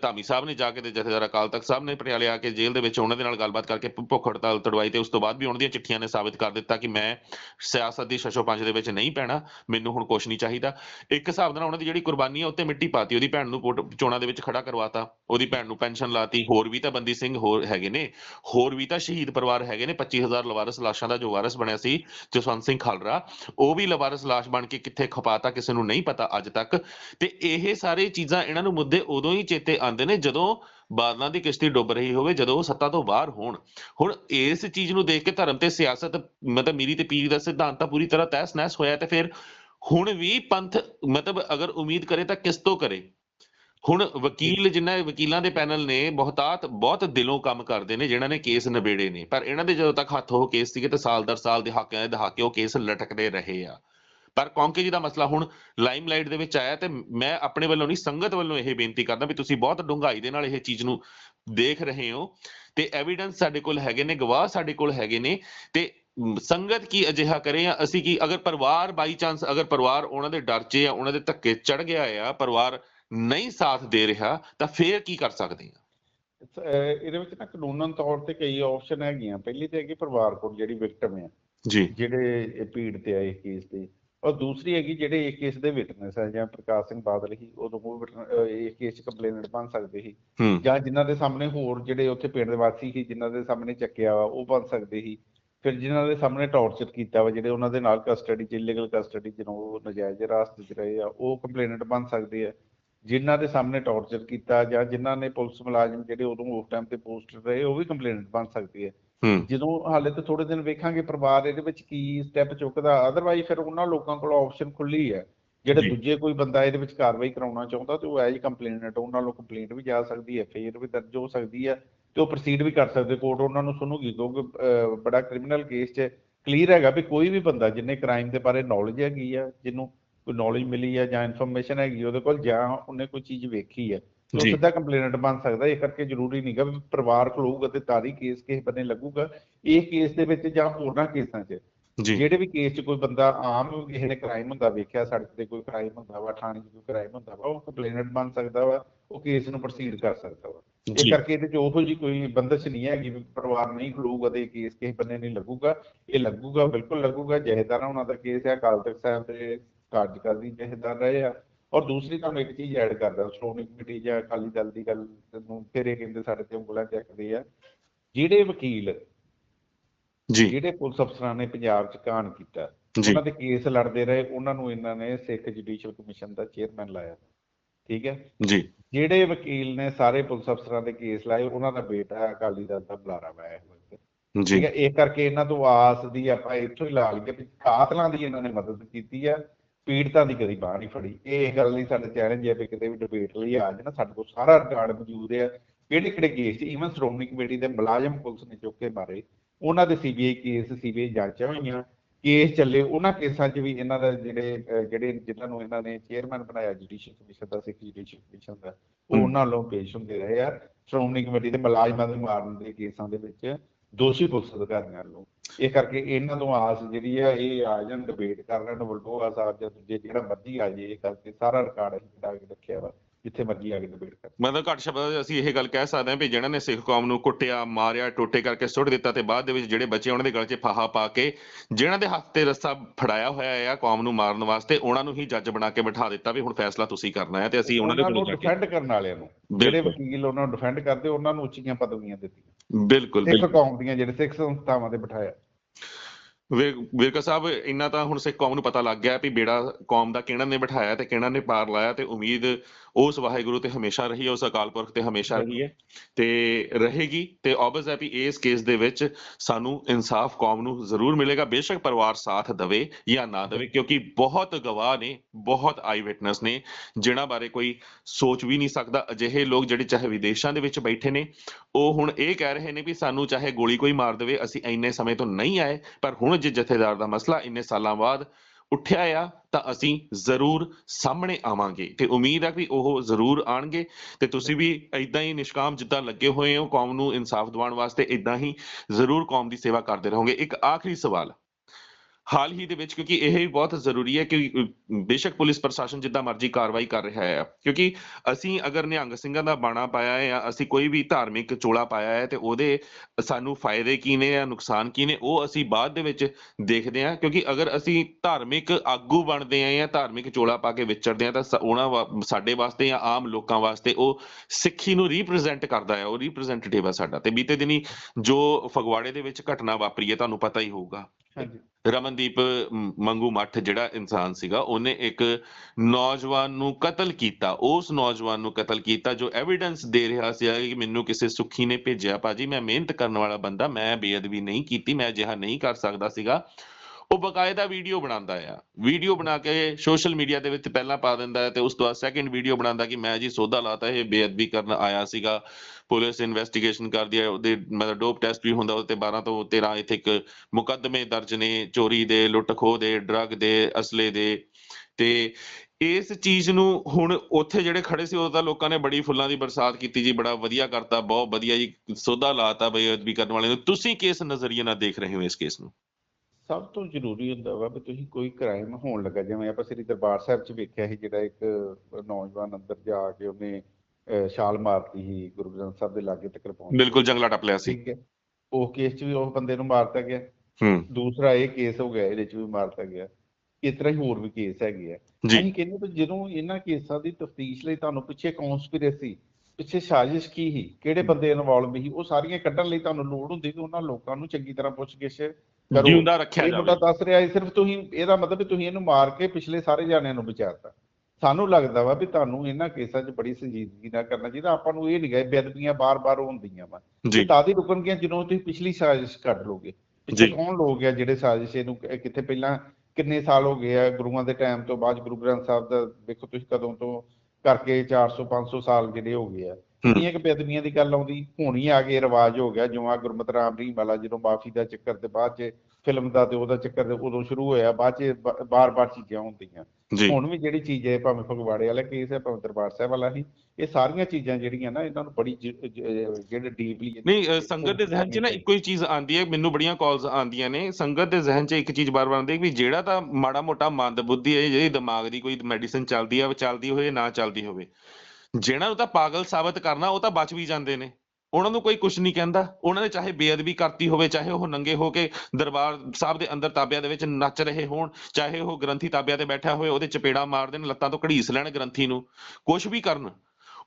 ਧਾਮੀ ਸਾਹਿਬ ਨੇ ਜਾ ਕੇ ਤੇ ਜਥੇਦਾਰ ਅਕਾਲ ਤਖਤ ਸਾਹਿਬ ਨੇ ਪਟਿਆਲੇ ਆ ਕੇ ਜੇਲ੍ਹ ਦੇ ਵਿੱਚ ਉਹਨਾਂ ਦੇ ਨਾਲ ਗੱਲਬਾਤ ਕਰਕੇ ਭੁੱਖ ਹੜਤਾਲ ਤੜਵਾਈ ਤੇ ਉਸ ਤੋਂ ਬਾਅਦ ਵੀ ਉਹਨਾਂ ਦੀਆਂ ਚਿੱਠੀਆਂ ਨੇ ਸਾਬਿਤ ਕਰ ਦਿੱਤਾ ਕਿ ਮੈਂ ਸਿਆਸਤ ਦੀ ਸ਼ਸ਼ੋ ਪੰਜ ਦੇ ਵਿੱਚ ਨਹੀਂ ਪੈਣਾ, ਮੈਨੂੰ ਹੁਣ ਕੁਝ ਨਹੀਂ ਚਾਹੀਦਾ। ਇੱਕ ਹਿਸਾਬ ਨਾਲ ਉਹਨਾਂ ਦੀ ਜਿਹੜੀ ਕੁਰਬਾਨੀ ਹੈ ਉੱਤੇ ਮਿੱਟੀ ਪਾਤੀ, ਉਹਦੀ ਭੈਣ ਨੂੰ ਚੋਣਾਂ ਦੇ ਵਿੱਚ ਖੜਾ ਕਰਵਾਤਾ। ਉਹਦੀ ਭੈਣ ਨੂੰ ਪੈਨਸ਼ਨ ਲਾਤੀ, ਹੋਰ ਵੀ ਤਾਂ ਬੰਦੀ ਸਿੰਘ ਹੋਰ ਹੈਗੇ ਨੇ, ਹੋਰ ਵੀ ਤਾਂ ਸ਼ਹੀਦ ਪਰਿਵਾਰ ਹੈਗੇ ਨੇ 25000 ਲਵਾਰਸ ਲਾਸ਼ਾਂ ਦਾ ਜੋ ਵਾਰਸ ਬਣਿਆ ਸੀ, ਜਸਵੰਤ ਸਿੰਘ ਖਾਲੜਾ, ਉਹ ਵੀ ਲਵਾਰਸ ਲਾਸ਼ ਬਣ ਕੇ ਕਿੱਥੇ ਖਪਾਤਾ ਕਿਸੇ ਨੂੰ ਨਹੀਂ ਪਤਾ ਅੱਜ ਤੱਕ। ਤੇ ਇਹ ਸਾਰੇ ਚੀਜ਼ਾਂ ਇਹਨਾਂ ਨੂੰ ਮੁੱਦੇ ਉਦੋਂ ਹੀ ਚੇਤੇ ਆਉਂਦੇ ਨੇ, ਜਦੋਂ ਬਾਦਲਾਂ ਦੀ ਕਿਸ਼ਤੀ ਡੁੱਬ ਰਹੀ ਹੋਵੇ, ਜਦੋਂ ਉਹ ਸੱਤਾ ਤੋਂ ਬਾਹਰ ਹੋਣ। ਹੁਣ ਇਸ ਚੀਜ਼ ਨੂੰ ਦੇਖ ਕੇ ਧਰਮ ਤੇ ਸਿਆਸਤ, ਮਤਲਬ ਮੀਰੀ ਤੇ ਪੀਰੀ ਦਾ ਸਿਧਾਂਤ ਤਾਂ ਪੂਰੀ ਤਰ੍ਹਾਂ ਤਹਿਸ ਨਹਿਸ ਹੋਇਆ ਤੇ ਫਿਰ ਹੁਣ ਵੀ ਪੰਥ, ਮਤਲਬ ਅਗਰ ਉਮੀਦ ਕਰੇ ਤਾਂ ਕਿਸ ਤੋਂ ਕਰੇ? ਹੁਣ ਵਕੀਲ ਜਿਨ੍ਹਾਂ ਵਕੀਲਾਂ ਦੇ ਪੈਨਲ ਨੇ, ਬਹੁਤਾਤ, ਬਹੁਤ ਦਿਲੋਂ ਕੰਮ ਕਰਦੇ ਨੇ, ਜਿਨ੍ਹਾਂ ਨੇ ਕੇਸ ਨਿਬੇੜੇ ਨੇ। ਪਰ ਇਹਨਾਂ ਦੇ ਜਦੋਂ ਤੱਕ ਹੱਥ ਉਹ ਕੇਸ ਸੀਗੇ ਤੇ ਸਾਲ ਦਰ ਸਾਲ ਦਹਾਕਿਆਂ ਦੇ ਦਹਾਕੇ ਉਹ ਕੇਸ ਲਟਕਦੇ ਰਹੇ ਆ। ਪਰ ਕੌਂਕੇ ਜੀ ਦਾ ਮਸਲਾ ਹੁਣ ਲਾਈਮਲਾਈਟ ਦੇ ਵਿੱਚ ਆਇਆ ਤੇ ਮੈਂ ਆਪਣੇ ਵੱਲੋਂ ਨਹੀਂ, ਸੰਗਤ ਵੱਲੋਂ ਇਹ ਬੇਨਤੀ ਕਰਦਾ ਵੀ ਤੁਸੀਂ ਬਹੁਤ ਡੂੰਘਾਈ ਦੇ ਨਾਲ ਇਹ ਚੀਜ਼ ਨੂੰ ਦੇਖ ਰਹੇ ਹੋ ਤੇ ਐਵੀਡੈਂਸ ਸਾਡੇ ਕੋਲ ਹੈਗੇ ਨੇ, ਗਵਾਹ ਸਾਡੇ ਕੋਲ ਹੈਗੇ ਨੇ ਤੇ ਸੰਗਤ ਕੀ ਅਜਿਹਾ ਕਰੇ ਜਾਂ ਅਸੀਂ ਕੀ, ਅਗਰ ਪਰਿਵਾਰ ਬਾਈ ਚਾਂਸ ਅਗਰ ਪਰਿਵਾਰ ਉਹਨਾਂ ਦੇ ਡਰ 'ਚ ਜਾਂ ਉਹਨਾਂ ਦੇ ਧੱਕੇ ਚੜ ਗਿਆ ਆ, ਪਰਿਵਾਰ ਨਹੀਂ ਸਾਥ ਦੇ ਰਿਹਾ ਤਾਂ ਫੇਰ ਕੀ ਕਰ ਸਕਦੇ ਆ? ਇਹਦੇ ਵਿੱਚ ਨਾ ਕਾਨੂੰਨਨ ਤੌਰ ਤੇ ਕਈ ਆਪਸ਼ਨ ਹੈਗੀਆਂ। ਪਹਿਲੀ ਤੇ ਹੈਗੀ ਪਰਿਵਾਰ ਕੋਲ ਜਿਹੜੀ ਵਿਕਟਮ ਆ। ਜੀ। ਜਿਹੜੇ ਇਹ ਪੀੜਤ ਆ ਇਸ ਕੇਸ ਦੇ ਔਰ ਦੂਸਰੀ ਹੈਗੀ ਜਿਹੜੇ ਇਸ ਕੇਸ ਦੇ ਵਿਟਨੈਸ ਆ ਜਾਂ ਪ੍ਰਕਾਸ਼ ਸਿੰਘ ਬਾਦਲ ਹੀ ਉਦੋਂ ਉਹ ਇਸ ਕੇਸ 'ਚ ਕੰਪਲੇਨਟ ਬਣ ਸਕਦੇ ਸੀ। ਹੂੰ। ਜਾਂ ਜਿਨ੍ਹਾਂ ਦੇ ਸਾਹਮਣੇ ਹੋਰ ਜਿਹੜੇ ਉੱਥੇ ਪਿੰਡ ਦੇ ਵਾਸੀ ਸੀ ਜਿਨ੍ਹਾਂ ਦੇ ਸਾਹਮਣੇ ਚੱਕਿਆ ਵਾ ਉਹ ਬਣ ਸਕਦੇ ਸੀ। ਫਿਰ ਜਿਨ੍ਹਾਂ ਦੇ ਸਾਹਮਣੇ ਟੌਰਚਰ ਕੀਤਾ ਵਾ ਜਿਹੜੇ ਉਹਨਾਂ ਦੇ ਨਾਲ ਕਸਟਡੀ 'ਚ ਇਲੀਗਲ ਕਸਟਡੀ 'ਚ ਨੂੰ ਉਹ ਨਜਾਇਜ਼ ਰਾਸਤੇ 'ਚ ਰਹੇ ਆ ਉਹ ਕੰਪਲੇਨਟ ਬਣ ਸਕਦੇ ਆ। ਜਿਨ੍ਹਾਂ ਦੇ ਸਾਹਮਣੇ ਟੌਰਚਰ ਕੀਤਾ ਜਾਂ ਜਿਨ੍ਹਾਂ ਨੇ ਪੁਲਿਸ ਮੁਲਾਜ਼ਮ ਜਿਹੜੇ ਉਦੋਂ ਉਸ ਟਾਈਮ ਤੇ ਪੋਸਟਰ ਰਹੇ ਉਹ ਵੀ ਕੰਪਲੇਨਟ ਬਣ ਸਕਦੀ ਹੈ। ਜਦੋਂ ਹਾਲੇ ਤਾਂ ਥੋੜੇ ਦਿਨ ਵੇਖਾਂਗੇ ਪਰਿਵਾਰ ਇਹਦੇ ਵਿੱਚ ਕੀ ਸਟੈਪ ਚੁੱਕਦਾ ਅਦਰਵਾਈਜ਼ ਫਿਰ ਉਹਨਾਂ ਲੋਕਾਂ ਕੋਲ ਆਪਸ਼ਨ ਖੁੱਲੀ ਹੈ। ਜਿਹੜੇ। ਦੂਜੇ ਕੋਈ ਬੰਦਾ ਇਹਦੇ ਵਿੱਚ ਕਾਰਵਾਈ ਕਰਾਉਣਾ ਚਾਹੁੰਦਾ ਤੇ ਉਹ ਐਜ ਕੰਪਲੇਨਟ ਉਹਨਾਂ ਨੂੰ ਕੰਪਲੇਂਟ ਵੀ ਜਾ ਸਕਦੀ ਹੈ ਐਫਆਈਆਰ ਵੀ ਦਰਜ ਹੋ ਸਕਦੀ ਹੈ ਤੇ ਉਹ ਪ੍ਰੋਸੀਡ ਵੀ ਕਰ ਸਕਦੇ ਕੋਰਟ ਉਹਨਾਂ ਨੂੰ ਸੁਣੂਗੀ ਕਿਉਂਕਿ ਬੜਾ ਕ੍ਰਿਮੀਨਲ ਕੇਸ 'ਚ ਕਲੀਅਰ ਹੈਗਾ ਵੀ ਕੋਈ ਵੀ ਬੰਦਾ ਜਿਹਨੇ ਕ੍ਰਾਈਮ ਦੇ ਬਾਰੇ ਨੌਲੇਜ ਹੈਗੀ ਆ ਜਿਹਨੂੰ ਕੋਈ ਨੌਲੇਜ ਮਿਲੀ ਆ ਜਾਂ ਇਨਫੋਰਮੇਸ਼ਨ ਹੈਗੀ ਉਹਦੇ ਕੋਲ ਜਾਂ ਉਹਨੇ ਕੋਈ ਚੀਜ਼ ਵੇਖੀ ਹੈ ਉਹ। ਸਿੱਧਾ ਕੰਪਲੇਨਟ ਬਣ ਸਕਦਾ ਇਹ ਕਰਕੇ ਜ਼ਰੂਰੀ ਨਹੀਂਗਾ ਵੀ ਪਰਿਵਾਰ ਖਲੋਊਗਾ ਤੇ ਤਾਰੀ ਕੇਸ ਕਿਸੇ ਬੰਨੇ ਲੱਗੂਗਾ ਇਹ ਕੇਸ ਦੇ ਵਿੱਚ ਜਾਂ ਹੋਰਨਾਂ ਕੇਸਾਂ 'ਚ। ਜਿਹੜੇ ਵੀ ਕੇਸ 'ਚ ਕੋਈ ਬੰਦਾ ਆਮ ਕਿਸੇ ਨੇ ਕ੍ਰਾਈਮ ਹੁੰਦਾ ਵੇਖਿਆ ਸੜਕ ਤੇ ਕੋਈ ਕ੍ਰਾਈਮ ਹੁੰਦਾ ਵਾ ਥਾਣੇ 'ਚ ਕੋਈ ਕ੍ਰਾਈਮ ਹੁੰਦਾ ਵਾ ਉਹ ਕੰਪਲੇਨਟ ਬਣ ਸਕਦਾ ਵਾ ਉਹ ਕੇਸ ਨੂੰ ਪ੍ਰੋਸੀਡ ਕਰ ਸਕਦਾ ਵਾ। ਇਹ ਕਰਕੇ ਇਹਦੇ 'ਚ ਉਹੋ ਜੀ ਕੋਈ ਬੰਦਸ਼ ਨਹੀਂ ਹੈਗੀ ਵੀ ਪਰਿਵਾਰ ਨਹੀਂ ਖਲੂਗਾ ਤੇ ਕੇਸ ਕਿਸੇ ਬੰਨੇ ਨਹੀਂ ਲੱਗੂਗਾ। ਇਹ ਲੱਗੂਗਾ ਬਿਲਕੁਲ ਲੱਗੂਗਾ ਜਹੇਦਾਰਾਂ ਉਹਨਾਂ ਦਾ ਕੇਸ ਹੈ ਅਕਾਲ ਤਖਤ ਸਾਹਿਬ ਦੇ ਕਾਰਜਕਾਰੀ ਜਹੇਦਾਰ ਰਹੇ ਆ। ਔਰ ਦੂਸਰੀ ਤੁਹਾਨੂੰ ਇੱਕ ਚੀਜ਼ ਐਡ ਕਰਦਾ ਸ਼੍ਰੋਮਣੀ ਕਮੇਟੀ ਜਾਂ ਅਕਾਲੀ ਦਲ ਦੀ ਗੱਲ ਨੂੰ ਫਿਰ ਇਹ ਕਹਿੰਦੇ ਸਾਡੇ ਤੇ ਉਂਗਲਾਂ ਚੱਕਦੇ ਆ। ਜਿਹੜੇ ਵਕੀਲ ਜੀ। ਜਿਹੜੇ ਪੁਲਿਸ ਅਫਸਰਾਂ ਨੇ ਪੰਜਾਬ 'ਚ ਕਾਂਡ ਕੀਤਾ ਜੀ। ਉਹਨਾਂ ਦੇ ਕੇਸ ਲੜਦੇ ਰਹੇ ਉਹਨਾਂ ਨੂੰ ਇਹਨਾਂ ਨੇ ਸਿੱਖ ਜੁਡੀਸ਼ੀਅਲ ਕਮਿਸ਼ਨ ਦਾ ਚੇਅਰਮੈਨ ਲਾਇਆ। ਠੀਕ ਹੈ? ਜੀ। ਜਿਹੜੇ ਵਕੀਲ ਨੇ ਸਾਰੇ ਪੁਲਿਸ ਅਫਸਰਾਂ ਦੇ ਕੇਸ ਲਾਏ ਉਹਨਾਂ ਦਾ ਬੇਟਾ ਅਕਾਲੀ ਦਲ ਦਾ ਬੁਲਾਰਾ ਹੋਇਆ ਹੈ ਠੀਕ ਜੀ ਹੈ? ਇਹ ਕਰਕੇ ਇਹਨਾਂ ਤੋਂ ਆਸ ਦੀ ਆਪਾਂ ਇੱਥੋਂ ਹੀ ਲਾ ਲਈਏ ਵੀ ਕਾਤਲਾਂ ਦੀ ਇਹਨਾਂ ਨੇ ਮਦਦ ਕੀਤੀ ਆ। ਪੀੜਤਾਂ ਦੀ ਕਦੀ ਬਾਹ ਨਹੀਂ ਫੜੀ ਇਹ ਗੱਲ ਨਹੀਂ ਸਾਡੇ ਚੈਲੰਜ ਹੈ ਵੀ ਕਿਤੇ ਵੀ ਡਿਬੇਟ ਲਈ ਆ ਜਾਣਾ ਸਾਡੇ ਕੋਲ ਸਾਰਾ ਰਿਕਾਰਡ ਮੌਜੂਦ ਹੈ ਕਿਹੜੇ ਕਿਹੜੇ ਕੇਸ ਚ ਈਵਨ ਸ਼੍ਰੋਮਣੀ ਕਮੇਟੀ ਦੇ ਮੁਲਾਜ਼ਮ ਪੁਲਿਸ ਨੇ ਚੁੱਕ ਕੇ ਮਾਰੇ ਉਹਨਾਂ ਦੇ ਸੀਬੀਆਈ ਕੇਸ ਸੀਬੀਆਈ ਜਾਂਚਾਂ ਹੋਈਆਂ ਕੇਸ ਚੱਲੇ ਉਹਨਾਂ ਕੇਸਾਂ 'ਚ ਵੀ ਇਹਨਾਂ ਦਾ ਜਿਹੜੇ ਜਿਹੜੇ ਜਿਨ੍ਹਾਂ ਨੂੰ ਇਹਨਾਂ ਨੇ ਚੇਅਰਮੈਨ ਬਣਾਇਆ ਜੁਡੀਸ਼ੀਅਲ ਕਮਿਸ਼ਨ ਦਾ ਸਿੱਖ ਜੁਡੀਸ਼ੀਅਲ ਕਮਿਸ਼ਨ ਦਾ ਉਹ। ਉਹਨਾਂ ਵੱਲੋਂ ਪੇਸ਼ ਹੁੰਦੇ ਰਹੇ ਆ ਸ਼੍ਰੋਮਣੀ ਕਮੇਟੀ ਦੇ ਮੁਲਾਜ਼ਮਾਂ ਦੇ ਮਾਰਨ ਦੇ ਕੇਸਾਂ ਦੇ ਵਿੱਚ ਦੋਸ਼ੀ ਪੁਲਿਸ ਅਧਿਕਾਰੀਆਂ ਨੂੰ ਇਹ ਕਰਕੇ ਇਹਨਾਂ ਤੋਂ ਆਸ ਜਿਹੜੀ ਆ, ਇਹ ਆ ਜਾਣ ਡਿਬੇਟ ਕਰ ਲੈਣ ਵਲਟੋਆ ਸਾਹਿਬ ਜਾਂ ਦੂਜੇ ਜਿਹੜਾ ਮਰਜ਼ੀ ਆ ਜੇ ਇਹ ਕਰਕੇ ਸਾਰਾ ਰਿਕਾਰਡ ਅਸੀਂ ਕਢਾ ਕੇ ਰੱਖਿਆ ਵਾ। ਜਿੱਥੇ ਮਰਜ਼ੀ ਆ ਕੇ ਡਿਬੇਟ ਕਰ। ਮਤਲਬ ਘੱਟ ਸ਼ਬਦਾਂ 'ਚ ਅਸੀਂ ਇਹ ਗੱਲ ਕਹਿ ਸਕਦੇ ਹਾਂ ਵੀ ਜਿਹਨਾਂ ਨੇ ਸਿੱਖ ਕੌਮ ਨੂੰ ਕੁੱਟਿਆ ਮਾਰਿਆ ਟੋਟੇ ਕਰਕੇ ਸੁੱਟ ਦਿੱਤਾ ਤੇ ਬਾਅਦ ਦੇ ਵਿੱਚ ਜਿਹੜੇ ਬੱਚੇ ਉਹਨਾਂ ਦੇ ਗਲ 'ਚ ਫਾਹਾ ਪਾ ਕੇ ਜਿਹਨਾਂ ਦੇ ਹੱਥ ਤੇ ਰੱਸਾ ਫੜਾਇਆ ਹੋਇਆ ਹੈ ਕੌਮ ਨੂੰ ਮਾਰਨ ਵਾਸਤੇ ਉਹਨਾਂ ਨੂੰ ਹੀ ਜੱਜ ਬਣਾ ਕੇ ਬਿਠਾ ਦਿੱਤਾ ਵੀ ਹੁਣ ਫੈਸਲਾ ਤੁਸੀਂ ਕਰਨਾ ਹੈ ਤੇ ਅਸੀਂ ਉਹਨਾਂ ਦੇ ਕੋਲ ਜਾ ਕੇ ਡਿਫੈਂਡ ਕਰਨ ਵਾਲਿਆਂ ਨੂੰ। ਜਿਹੜੇ ਵਕੀਲ ਉਹਨਾਂ ਨੂੰ ਡਿਫੈਂਡ ਕਰਦੇ ਉਹਨਾਂ ਨੂੰ ਉੱਚੀਆਂ ਪਦਵੀਆਂ ਦਿੱਤੀਆਂ। ਬਿਲਕੁਲ ਸਿੱਖ ਕੌਮ ਦੀਆਂ ਜਿਹੜੇ ਸਿੱਖ ਸੰਸਥਾਵਾਂ ਤੇ ਬਿਠਾਇਆ। ਵੇਰਕਾ ਸਾਹਿਬ ਇੰਨਾ ਤਾਂ ਹੁਣ ਸਿੱਖ ਕੌਮ ਨੂੰ ਪਤਾ ਲੱਗ ਗਿਆ ਵੀ ਬੇੜਾ ਕੌਮ ਦਾ ਕਿਹਨਾਂ ਨੇ ਬਿਠਾਇਆ ਤੇ ਕਿਹਨਾਂ ਨੇ ਪਾਰ ਲਾਇਆ ਤੇ ਉਮੀਦ ਉਸ ਵਾਹਿਗੁਰੂ ਤੇ ਹਮੇਸ਼ਾ ਰਹੀ ਹੈ, ਉਸ ਅਕਾਲ ਪੁਰਖ ਤੇ ਹਮੇਸ਼ਾ ਰਹੀ ਹੈ ਤੇ ਰਹੇਗੀ ਤੇ ਆਬਵੀਅਸ ਹੈ ਵੀ ਇਸ ਕੇਸ ਦੇ ਵਿੱਚ ਸਾਨੂੰ ਇਨਸਾਫ ਕੌਮ ਨੂੰ ਜ਼ਰੂਰ ਮਿਲੇਗਾ, ਬੇਸ਼ੱਕ ਪਰਿਵਾਰ ਸਾਥ ਦਵੇ ਜਾਂ ਨਾ ਦਵੇ, ਕਿਉਂਕਿ ਬਹੁਤ ਗਵਾਹ ਨੇ, ਬਹੁਤ ਆਈ ਵਿਟਨੈਸ ਨੇ, ਜਿਨ੍ਹਾਂ ਬਾਰੇ ਕੋਈ ਸੋਚ ਵੀ ਨਹੀਂ ਸਕਦਾ। ਅਜਿਹੇ ਲੋਕ ਜਿਹੜੇ ਚਾਹੇ ਵਿਦੇਸ਼ਾਂ ਦੇ ਵਿੱਚ ਬੈਠੇ ਨੇ, ਉਹ ਹੁਣ ਇਹ ਕਹਿ ਰਹੇ ਨੇ ਵੀ ਸਾਨੂੰ ਚਾਹੇ ਗੋਲੀ ਕੋਈ ਮਾਰ ਦੇਵੇ, ਅਸੀਂ ਇੰਨੇ ਸਮੇਂ ਤੋਂ ਨਹੀਂ ਆਏ, ਪਰ ਹੁਣ ਜੇ ਜਥੇਦਾਰ ਦਾ ਮਸਲਾ, ਇੰਨੇ ਸਾਲਾਂ ਬਾਅਦ ਉੱਠਿਆ ਆ, ਤਾਂ ਅਸੀਂ ਜ਼ਰੂਰ ਸਾਹਮਣੇ ਆਵਾਂਗੇ ਤੇ ਉਮੀਦ ਹੈ ਕਿ ਉਹ ਜ਼ਰੂਰ ਆਣਗੇ ਤੇ ਤੁਸੀਂ ਵੀ ਇਦਾਂ ਹੀ ਨਿਸ਼ਕਾਮ ਜਿੱਦਾਂ ਲੱਗੇ ਹੋਏ ਹੋ, ਕੌਮ ਨੂੰ ਇਨਸਾਫ ਦਿਵਾਉਣ ਵਾਸਤੇ ਇਦਾਂ ਹੀ ਜ਼ਰੂਰ ਕੌਮ ਦੀ ਸੇਵਾ ਕਰਦੇ ਰਹੋਗੇ। ਇੱਕ ਆਖਰੀ ਸਵਾਲ ਹਾਲ ਹੀ ਦੇ ਵਿੱਚ, ਕਿਉਂਕਿ ਇਹ ਵੀ ਬਹੁਤ ਜ਼ਰੂਰੀ ਹੈ ਕਿ ਬੇਸ਼ੱਕ ਪੁਲਿਸ ਪ੍ਰਸ਼ਾਸਨ ਜਿੱਦਾਂ ਮਰਜ਼ੀ ਕਾਰਵਾਈ ਕਰ ਰਿਹਾ ਹੈ, ਕਿਉਂਕਿ ਅਸੀਂ ਅਗਰ ਨਿਹੰਗ ਸਿੰਘਾਂ ਦਾ ਬਾਣਾ ਪਾਇਆ ਹੈ ਜਾਂ ਅਸੀਂ ਕੋਈ ਵੀ ਧਾਰਮਿਕ ਚੋਲਾ ਪਾਇਆ ਹੈ ਤੇ ਉਹਦੇ ਸਾਨੂੰ ਫਾਇਦੇ ਕੀ ਨੇ ਜਾਂ ਨੁਕਸਾਨ ਕੀ ਨੇ, ਉਹ ਅਸੀਂ ਬਾਅਦ ਦੇ ਵਿੱਚ ਦੇਖਦੇ ਹਾਂ, ਕਿਉਂਕਿ ਅਗਰ ਅਸੀਂ ਧਾਰਮਿਕ ਆਗੂ ਬਣਦੇ ਹਾਂ ਜਾਂ ਧਾਰਮਿਕ ਚੋਲਾ ਪਾ ਕੇ ਵਿਚਰਦੇ ਹਾਂ ਤਾਂ ਉਹਨਾਂ ਵਾ- ਸਾਡੇ ਵਾਸਤੇ ਜਾਂ ਆਮ ਲੋਕਾਂ ਵਾਸਤੇ ਉਹ ਸਿੱਖੀ ਨੂੰ ਰਿਪਰੈਜ਼ੈਂਟ ਕਰਦਾ ਹੈ, ਉਹ ਰਿਪਰੈਜ਼ੈਂਟੇਟਿਵ ਹੈ ਸਾਡਾ ਤੇ ਬੀਤੇ ਦਿਨੀ ਜੋ ਫਗਵਾੜੇ ਦੇ ਵਿੱਚ ਘਟਨਾ ਵਾਪਰੀ ਹੈ, ਤੁਹਾਨੂੰ ਪਤਾ ਹੀ ਹੋਊਗਾ। ਰਮਨਦੀਪ ਮੰਗੂ ਮੱਠ ਜਿਹੜਾ ਇਨਸਾਨ ਸੀਗਾ, ਉਹਨੇ ਇੱਕ ਨੌਜਵਾਨ ਨੂੰ ਕਤਲ ਕੀਤਾ। ਉਸ ਨੌਜਵਾਨ ਨੂੰ ਕਤਲ ਕੀਤਾ ਜੋ ਐਵੀਡੈਂਸ ਦੇ ਰਿਹਾ ਸੀ ਕਿ ਮੈਨੂੰ ਕਿਸੇ ਸੁੱਖੀ ਨੇ ਭੇਜਿਆ। ਭਾਜੀ, ਮੈਂ ਮਿਹਨਤ ਕਰਨ ਵਾਲਾ ਬੰਦਾ, ਮੈਂ ਬੇਅਦਬੀ ਨਹੀਂ ਕੀਤੀ, ਮੈਂ ਅਜਿਹਾ ਨਹੀਂ ਕਰ ਸਕਦਾ ਸੀਗਾ। ਉਹ ਬਕਾਇਦਾ ਵੀਡੀਓ ਬਣਾਉਂਦਾ ਆ। ਵੀਡੀਓ ਬਣਾ ਕੇ ਸੋਸ਼ਲ ਮੀਡੀਆ ਦੇ ਵਿੱਚ ਪਹਿਲਾਂ ਪਾ ਦਿੰਦਾ ਹੈ ਤੇ ਉਸ ਤੋਂ ਬਾਅਦ ਸੈਕੰਡ ਵੀਡੀਓ ਬਣਾਉਂਦਾ ਕਿ ਮੈਂ ਜੀ ਸੌਦਾ ਲਾਤਾ, ਇਹ ਬੇਅਦਬੀ ਕਰਨ ਆਇਆ ਸੀਗਾ। ਪੁਲਿਸ ਇਨਵੈਸਟੀਗੇਸ਼ਨ ਕਰਦੀ ਹੈ, ਉਹਦੇ ਮਤਲਬ ਡੋਪ ਟੈਸਟ ਵੀ ਹੁੰਦਾ ਉਹ 12 ਤੋਂ 13 ਇੱਥੇ ਇੱਕ ਮੁਕੱਦਮੇ ਦਰਜ ਨੇ, ਚੋਰੀ ਦੇ, ਲੁੱਟ ਖੋਹ ਦੇ ਡਰੱਗ ਦੇ, ਅਸਲੇ ਦੇ। ਤੇ ਇਸ ਚੀਜ਼ ਨੂੰ ਹੁਣ ਉੱਥੇ ਜਿਹੜੇ ਖੜੇ ਸੀ ਉਹ ਤਾਂ ਲੋਕਾਂ ਨੇ ਬੜੀ ਫੁੱਲਾਂ ਦੀ ਬਰਸਾਤ ਕੀਤੀ ਜੀ, ਬੜਾ ਵਧੀਆ ਕਰਤਾ, ਬਹੁਤ ਵਧੀਆ ਜੀ ਸੌਦਾ ਲਾਤਾ ਬੇਅਦਬੀ ਕਰਨ ਵਾਲੇ ਨੂੰ। ਤੁਸੀਂ ਕਿਸ ਨਜ਼ਰੀਏ ਨਾਲ ਦੇਖ ਰਹੇ ਹੋ ਇਸ ਕੇਸ ਨੂੰ? ਸਭ ਤੋਂ ਜ਼ਰੂਰੀ ਹੁੰਦਾ ਵਾ ਵੀ ਤੁਸੀਂ ਕੋਈ ਕ੍ਰਾਈਮ ਹੋਣ ਲੱਗਾ ਜਿਵੇਂ ਆਪਾਂ ਸ੍ਰੀ ਦਰਬਾਰ ਸਾਹਿਬ 'ਚ ਵੇਖਿਆ ਸੀ ਜਿਹੜਾ ਇੱਕ ਨੌਜਵਾਨ ਅੰਦਰ ਜਾ ਕੇ ਉਹਨੇ ਛਾਲ ਮਾਰਤੀ ਸੀ ਗੁਰੂ ਗ੍ਰੰਥ ਸਾਹਿਬ ਦੇ ਲਾਗੇ ਤੱਕ ਪਹੁੰਚ ਬਿਲਕੁਲ ਜੰਗਲਾ ਟੱਪ ਲਿਆ ਸੀ। ਉਹ ਕੇਸ 'ਚ ਵੀ ਉਹ ਬੰਦੇ ਨੂੰ ਮਾਰਤਾ ਗਿਆ। ਹੂੰ। ਦੂਸਰਾ ਇਹ ਕੇਸ ਹੋ ਗਿਆ ਇਹਦੇ 'ਚ ਵੀ ਮਾਰਤਾ ਗਿਆ। ਇਸ ਤਰ੍ਹਾਂ ਹੀ ਹੋਰ ਵੀ ਕੇਸ ਹੈਗੇ ਆ। ਅਸੀਂ ਕਹਿੰਦੇ ਵੀ ਜਦੋਂ ਇਹਨਾਂ ਕੇਸਾਂ ਦੀ ਤਫਤੀਸ਼ ਲਈ ਤੁਹਾਨੂੰ ਪਿੱਛੇ ਕਨਸਪੀਰੇਸੀ ਪਿੱਛੇ ਸਾਜ਼ਿਸ਼ ਕੀ ਸੀ ਕਿਹੜੇ ਬੰਦੇ ਇਨਵੋਲਵ ਸੀ ਉਹ ਸਾਰੀਆਂ ਕੱਢਣ ਲਈ ਤੁਹਾਨੂੰ ਲੋੜ ਹੁੰਦੀ ਕਿ ਉਹਨਾਂ ਲੋਕਾਂ ਨੂੰ ਚੰਗੀ ਤਰ੍ਹਾਂ ਪੁੱਛ-ਗਿੱਛ ਕਰੋ। ਜਿਉਂਦਾ ਰੱਖਿਆ ਇਹ ਮੁੰਡਾ ਜਾਵੇ। ਦੱਸ ਰਿਹਾ ਹੈ ਸਿਰਫ ਤੁਸੀਂ ਇਹਦਾ ਮਤਲਬ ਵੀ ਤੁਸੀਂ ਇਹਨੂੰ ਮਾਰ ਕੇ ਪਿਛਲੇ ਸਾਰੇ ਜਾਣਿਆਂ ਨੂੰ ਵਿਚਾਰਤਾ ਸਾਨੂੰ ਲੱਗਦਾ ਵਾ ਵੀ ਤੁਹਾਨੂੰ ਇਹਨਾਂ ਕੇਸਾਂ 'ਚ ਬੜੀ ਸੰਜੀਦਗੀ ਨਾਲ ਕਰਨਾ ਚਾਹੀਦਾ। ਆਪਾਂ ਨੂੰ ਇਹ ਨਹੀਂ ਗਏ ਬੇਅਦਬੀਆਂ ਬਾਰ-ਬਾਰ ਹੁੰਦੀਆਂ ਵਾ। ਜੀ। ਤਾਂ ਦੀ ਰੁਕਣਗੀਆਂ ਜਦੋਂ ਤੁਸੀਂ ਪਿਛਲੀ ਸਾਜ਼ਿਸ਼ ਕੱਢ ਲੋਗੇ ਪਿੱਛੇ। ਕੌਣ ਲੋਕ ਆ ਜਿਹੜੇ ਸਾਜ਼ਿਸ਼ ਇਹਨੂੰ ਕਿੱਥੇ ਪਹਿਲਾਂ ਕਿੰਨੇ ਸਾਲ ਹੋ ਗਏ ਆ ਗੁਰੂਆਂ ਦੇ ਟਾਈਮ ਤੋਂ ਬਾਅਦ ਗੁਰੂ ਗ੍ਰੰਥ ਸਾਹਿਬ ਦਾ ਵੇਖੋ ਤੁਸੀਂ ਕਦੋਂ ਤੋਂ ਕਰਕੇ 400 500 ਸਾਲ ਜਿਹੜੇ ਹੋ ਗਏ ਆ। ਕਿੰਨੀਆਂ ਕਿ ਬੇਅਦਬੀਆਂ ਦੀ ਗੱਲ ਆਉਂਦੀ ਹੁਣ ਆ ਕੇ ਰਿਵਾਜ ਹੋ ਗਿਆ ਆ ਗੁਰਮਤ ਰਾਮ ਰਹੀਮ ਵਾਲਾ ਜਦੋਂ ਮਾਫੀ ਦਾ ਚੱਕਰ ਤੇ ਬਾਅਦ ਚ ਫਿਲਮ ਦਾ ਤੇ ਉਹਦਾ ਚੱਕਰ ਉਦੋਂ ਸ਼ੁਰੂ ਹੋਇਆ ਬਾਅਦ ਚ ਬਾਰ-ਬਾਰ ਚੀਜ਼ਾਂ ਹੁੰਦੀਆਂ। ਹੁਣ ਵੀ ਜਿਹੜੀ ਚੀਜ਼ ਹੈ ਭਾਵੇਂ ਫਗਵਾੜੇ ਵਾਲਾ ਕੇਸ ਹੈ ਭਾਵੇਂ ਦਰਬਾਰ ਸਾਹਿਬ ਵਾਲਾ ਹੀ ਇਹ ਸਾਰੀਆਂ ਚੀਜ਼ਾਂ ਜਿਹੜੀਆਂ ਨਾ ਇਹਨਾਂ ਨੂੰ ਬੜੀ ਜਿਹੜੇ ਡੀਪਲੀ ਨਹੀਂ ਸੰਗਤ ਦੇ ਜ਼ਿਹਨ 'ਚ ਨਾ ਇੱਕੋ ਹੀ ਚੀਜ਼ ਆਉਂਦੀ ਹੈ ਮੈਨੂੰ ਬੜੀਆਂ ਕਾਲਸ ਆਉਂਦੀਆਂ ਨੇ ਸੰਗਤ ਦੇ ਜ਼ਿਹਨ 'ਚ ਇੱਕ ਚੀਜ਼ ਬਾਰ-ਬਾਰ ਆਉਂਦੀ ਹੈ ਵੀ ਜਿਹੜਾ ਤਾਂ ਮਾੜਾ ਮੋਟਾ ਮੰਦ ਬੁੱਧੀ ਹੈ ਜਿਹੜੀ ਦਿਮਾਗ ਦੀ ਕੋਈ ਮੈਡੀਸਿਨ ਚੱਲਦੀ ਆ ਉਹ ਚੱਲਦੀ ਹੋਵੇ ਨਾ ਚੱਲਦੀ ਹੋਵੇ। ਜਿਹਨਾਂ ਨੂੰ ਤਾਂ ਪਾਗਲ ਸਾਬਤ ਕਰਨਾ, ਉਹ ਤਾਂ ਬਚ ਵੀ ਜਾਂਦੇ ਨੇ। ਉਹਨਾਂ ਨੂੰ ਕੋਈ ਕੁਝ ਨਹੀਂ ਕਹਿੰਦਾ। ਉਹਨਾਂ ਨੇ ਚਾਹੇ ਬੇਅਦਬੀ ਕਰਤੀ ਹੋਵੇ, ਚਾਹੇ ਉਹ ਨੰਗੇ ਹੋ ਕੇ ਦਰਬਾਰ ਸਾਹਿਬ ਦੇ ਅੰਦਰ ਤਾਬਿਆਂ ਦੇ ਵਿੱਚ ਨੱਚ ਰਹੇ ਹੋਣ, ਚਾਹੇ ਉਹ ਗ੍ਰੰਥੀ ਤਾਬਿਆਂ ਤੇ ਬੈਠਾ ਹੋਵੇ, ਉਹਦੇ ਚਪੇੜਾ ਮਾਰ ਦੇਣ, ਲੱਤਾਂ ਤੋਂ ਘੜੀਸ ਲੈਣ ਗ੍ਰੰਥੀ ਨੂੰ। ਕੁਝ ਵੀ ਕਰਨ,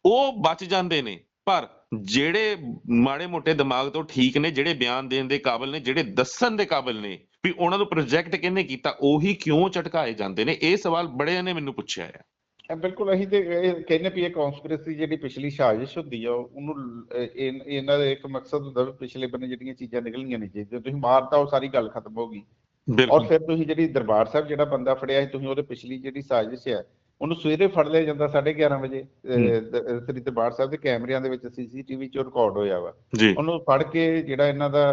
ਉਹ ਬਚ ਜਾਂਦੇ ਨੇ। ਪਰ ਜਿਹੜੇ ਮਾੜੇ ਮੋਟੇ ਦਿਮਾਗ ਤੋਂ ਠੀਕ ਨੇ, ਜਿਹੜੇ ਬਿਆਨ ਦੇਣ ਦੇ ਕਾਬਿਲ ਨੇ, ਜਿਹੜੇ ਦੱਸਣ ਦੇ ਕਾਬਿਲ ਨੇ, ਵੀ ਉਹਨਾਂ ਨੂੰ ਪ੍ਰੋਜੈਕਟ ਕਿਹਨੇ ਕੀਤਾ, ਉਹੀ ਕਿਉਂ ਝਟਕਾਏ ਜਾਂਦੇ ਨੇ? ਇਹ ਸਵਾਲ ਬੜਿਆਂ ਨੇ ਮੈਨੂੰ ਪੁੱਛਿਆ ਹੈ ਬਿਲਕੁਲ ਅਸੀਂ ਤੇ ਕਹਿੰਦੇ ਵੀ ਇਹ ਕਨਸਪੀਰੇਸੀ ਜਿਹੜੀ ਪਿਛਲੀ ਸਾਜ਼ਿਸ਼ ਹੁੰਦੀ ਆ ਉਹਨੂੰ ਇਹਨਾਂ ਦਾ ਇੱਕ ਮਕਸਦ ਹੁੰਦਾ ਵੀ ਪਿਛਲੇ ਬੰਨੇ ਜਿਹੜੀਆਂ ਚੀਜ਼ਾਂ ਨਿਕਲਣੀਆਂ ਨਹੀਂ ਚਾਹੀਦੀਆਂ ਤੁਸੀਂ ਮਾਰਤਾ ਉਹ ਸਾਰੀ ਗੱਲ ਖਤਮ ਹੋ ਗਈ। ਔਰ ਫਿਰ ਤੁਸੀਂ ਜਿਹੜੀ ਦਰਬਾਰ ਸਾਹਿਬ ਜਿਹੜਾ ਬੰਦਾ ਫੜਿਆ ਸੀ ਤੁਸੀਂ ਉਹਦੇ ਪਿਛਲੀ ਜਿਹੜੀ ਸਾਜ਼ਿਸ਼ ਹੈ ਉਹਨੂੰ ਸਵੇਰੇ ਫੜ ਲਿਆ ਜਾਂਦਾ 11:30 ਵਜੇ ਸ੍ਰੀ ਦਰਬਾਰ ਸਾਹਿਬ ਦੇ ਕੈਮਰਿਆਂ ਦੇ ਵਿੱਚ ਸੀਸੀਟੀਵੀ 'ਚ ਰਿਕਾਰਡ ਹੋਇਆ ਵਾ। ਉਹਨੂੰ ਫੜ ਕੇ ਜਿਹੜਾ ਇਹਨਾਂ ਦਾ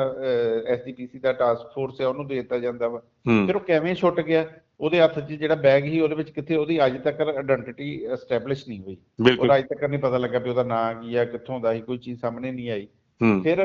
ਐਸਜੀਪੀਸੀ ਦਾ ਟਾਸਕ ਫੋਰਸ ਹੈ ਉਹਨੂੰ ਦੇ ਦਿੱਤਾ ਜਾਂਦਾ ਵਾ। ਫਿਰ ਉਹ ਕਿਵੇਂ ਛੁੱਟ ਗਿਆ? ਉਹਦੇ ਹੱਥ 'ਚ ਜਿਹੜਾ ਬੈਗ ਸੀ ਉਹਦੇ ਵਿੱਚ ਕਿੱਥੇ ਉਹਦੀ ਅੱਜ ਤੱਕ ਆਇਡੈਂਟੀਟੀ ਐਸਟੈਬਲਿਸ਼ ਨਹੀਂ ਹੋਈ। ਉਹਦਾ ਅੱਜ ਤੱਕ ਨਹੀਂ ਪਤਾ ਲੱਗਾ ਵੀ ਉਹਦਾ ਨਾਂ ਕੀ ਆ ਕਿੱਥੋਂ ਦਾ ਸੀ ਕੋਈ ਚੀਜ਼ ਸਾਹਮਣੇ ਨਹੀਂ ਆਈ। ਫਿਰ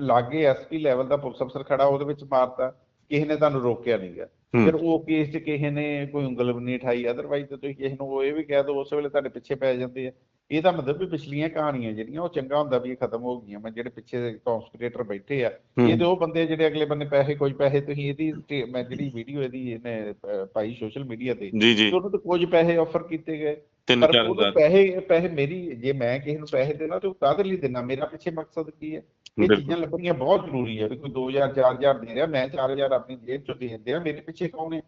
ਲਾਗੇ ਐਸਪੀ ਲੈਵਲ ਦਾ ਪੁਲਿਸ ਅਫਸਰ ਖੜਾ ਉਹਦੇ ਵਿੱਚ ਮਾਰਤਾ। ਕਿਸੇ ਨੇ ਤੁਹਾਨੂੰ ਰੋਕਿਆ ਨਹੀਂਗਾ। ਫਿਰ ਉਹ ਕੇਸ 'ਚ ਕਿਸੇ ਨੇ ਕੋਈ ਉਂਗਲ ਵੀ ਨਹੀਂ ਠਾਈ ਅਦਰਵਾਈਜ਼ ਤਾਂ ਤੁਸੀਂ ਕਿਸੇ ਨੂੰ ਉਹ ਇਹ ਵੀ ਕਹਿ ਦਿਓ ਉਸ ਵੇਲੇ ਤੁਹਾਡੇ ਪਿੱਛੇ ਪੈ ਜਾਂਦੇ ਆ। ਇਹ ਤਾਂ ਮਤਲਬ ਵੀ ਪਿਛਲੀਆਂ ਕਹਾਣੀਆਂ ਜਿਹੜੀਆਂ ਉਹ ਚੰਗਾ ਹੁੰਦਾ ਵੀ ਇਹ ਖਤਮ ਹੋ ਗਈਆਂ ਮੈਂ ਜਿਹੜੇ ਪਿੱਛੇ ਕਨਸਪੀਰੇਟਰ ਬੈਠੇ ਆ। ਇਹ ਤੇ ਉਹ ਬੰਦੇ ਜਿਹੜੇ ਅਗਲੇ ਬੰਨੇ ਪੈਸੇ ਕੋਈ ਪੈਸੇ ਤੁਸੀਂ ਇਹਦੀ ਮੈਂ ਜਿਹੜੀ ਵੀਡੀਓ ਇਹਦੀ ਇਹਨੇ ਪਾਈ ਸੋਸ਼ਲ ਮੀਡੀਆ ਤੇ ਜੀ ਜੀ। ਤੇ ਉਹਨੂੰ ਤਾਂ ਕੁਝ ਪੈਸੇ ਆਫਰ ਕੀਤੇ ਗਏ। ਤਿੰਨ ਚਾਰ ਹਜ਼ਾਰ। ਪੈਸੇ ਪੈਸੇ ਮੇਰੀ ਜੇ ਮੈਂ ਕਿਸੇ ਨੂੰ ਪੈਸੇ ਦੇਣਾ ਤੇ ਉਹ ਕਾਹਦੇ ਲਈ ਦੇਣਾ? ਮੇਰਾ ਪਿੱਛੇ ਮਕਸਦ ਕੀ ਹੈ? ਇਹ। ਚੀਜ਼ਾਂ ਲੱਭਣੀਆਂ ਬਹੁਤ ਜ਼ਰੂਰੀ ਹੈ। ਕੋਈ 2000 4000 ਦੇ ਰਿਹਾ ਮੈਂ 4000 ਆਪਣੀ ਜੇਬ ਚੋਂ ਦੇ ਦਿੰਦੇ ਆ ਮੇਰੇ ਪਿੱਛੇ ਕੌਣ ਹੈ?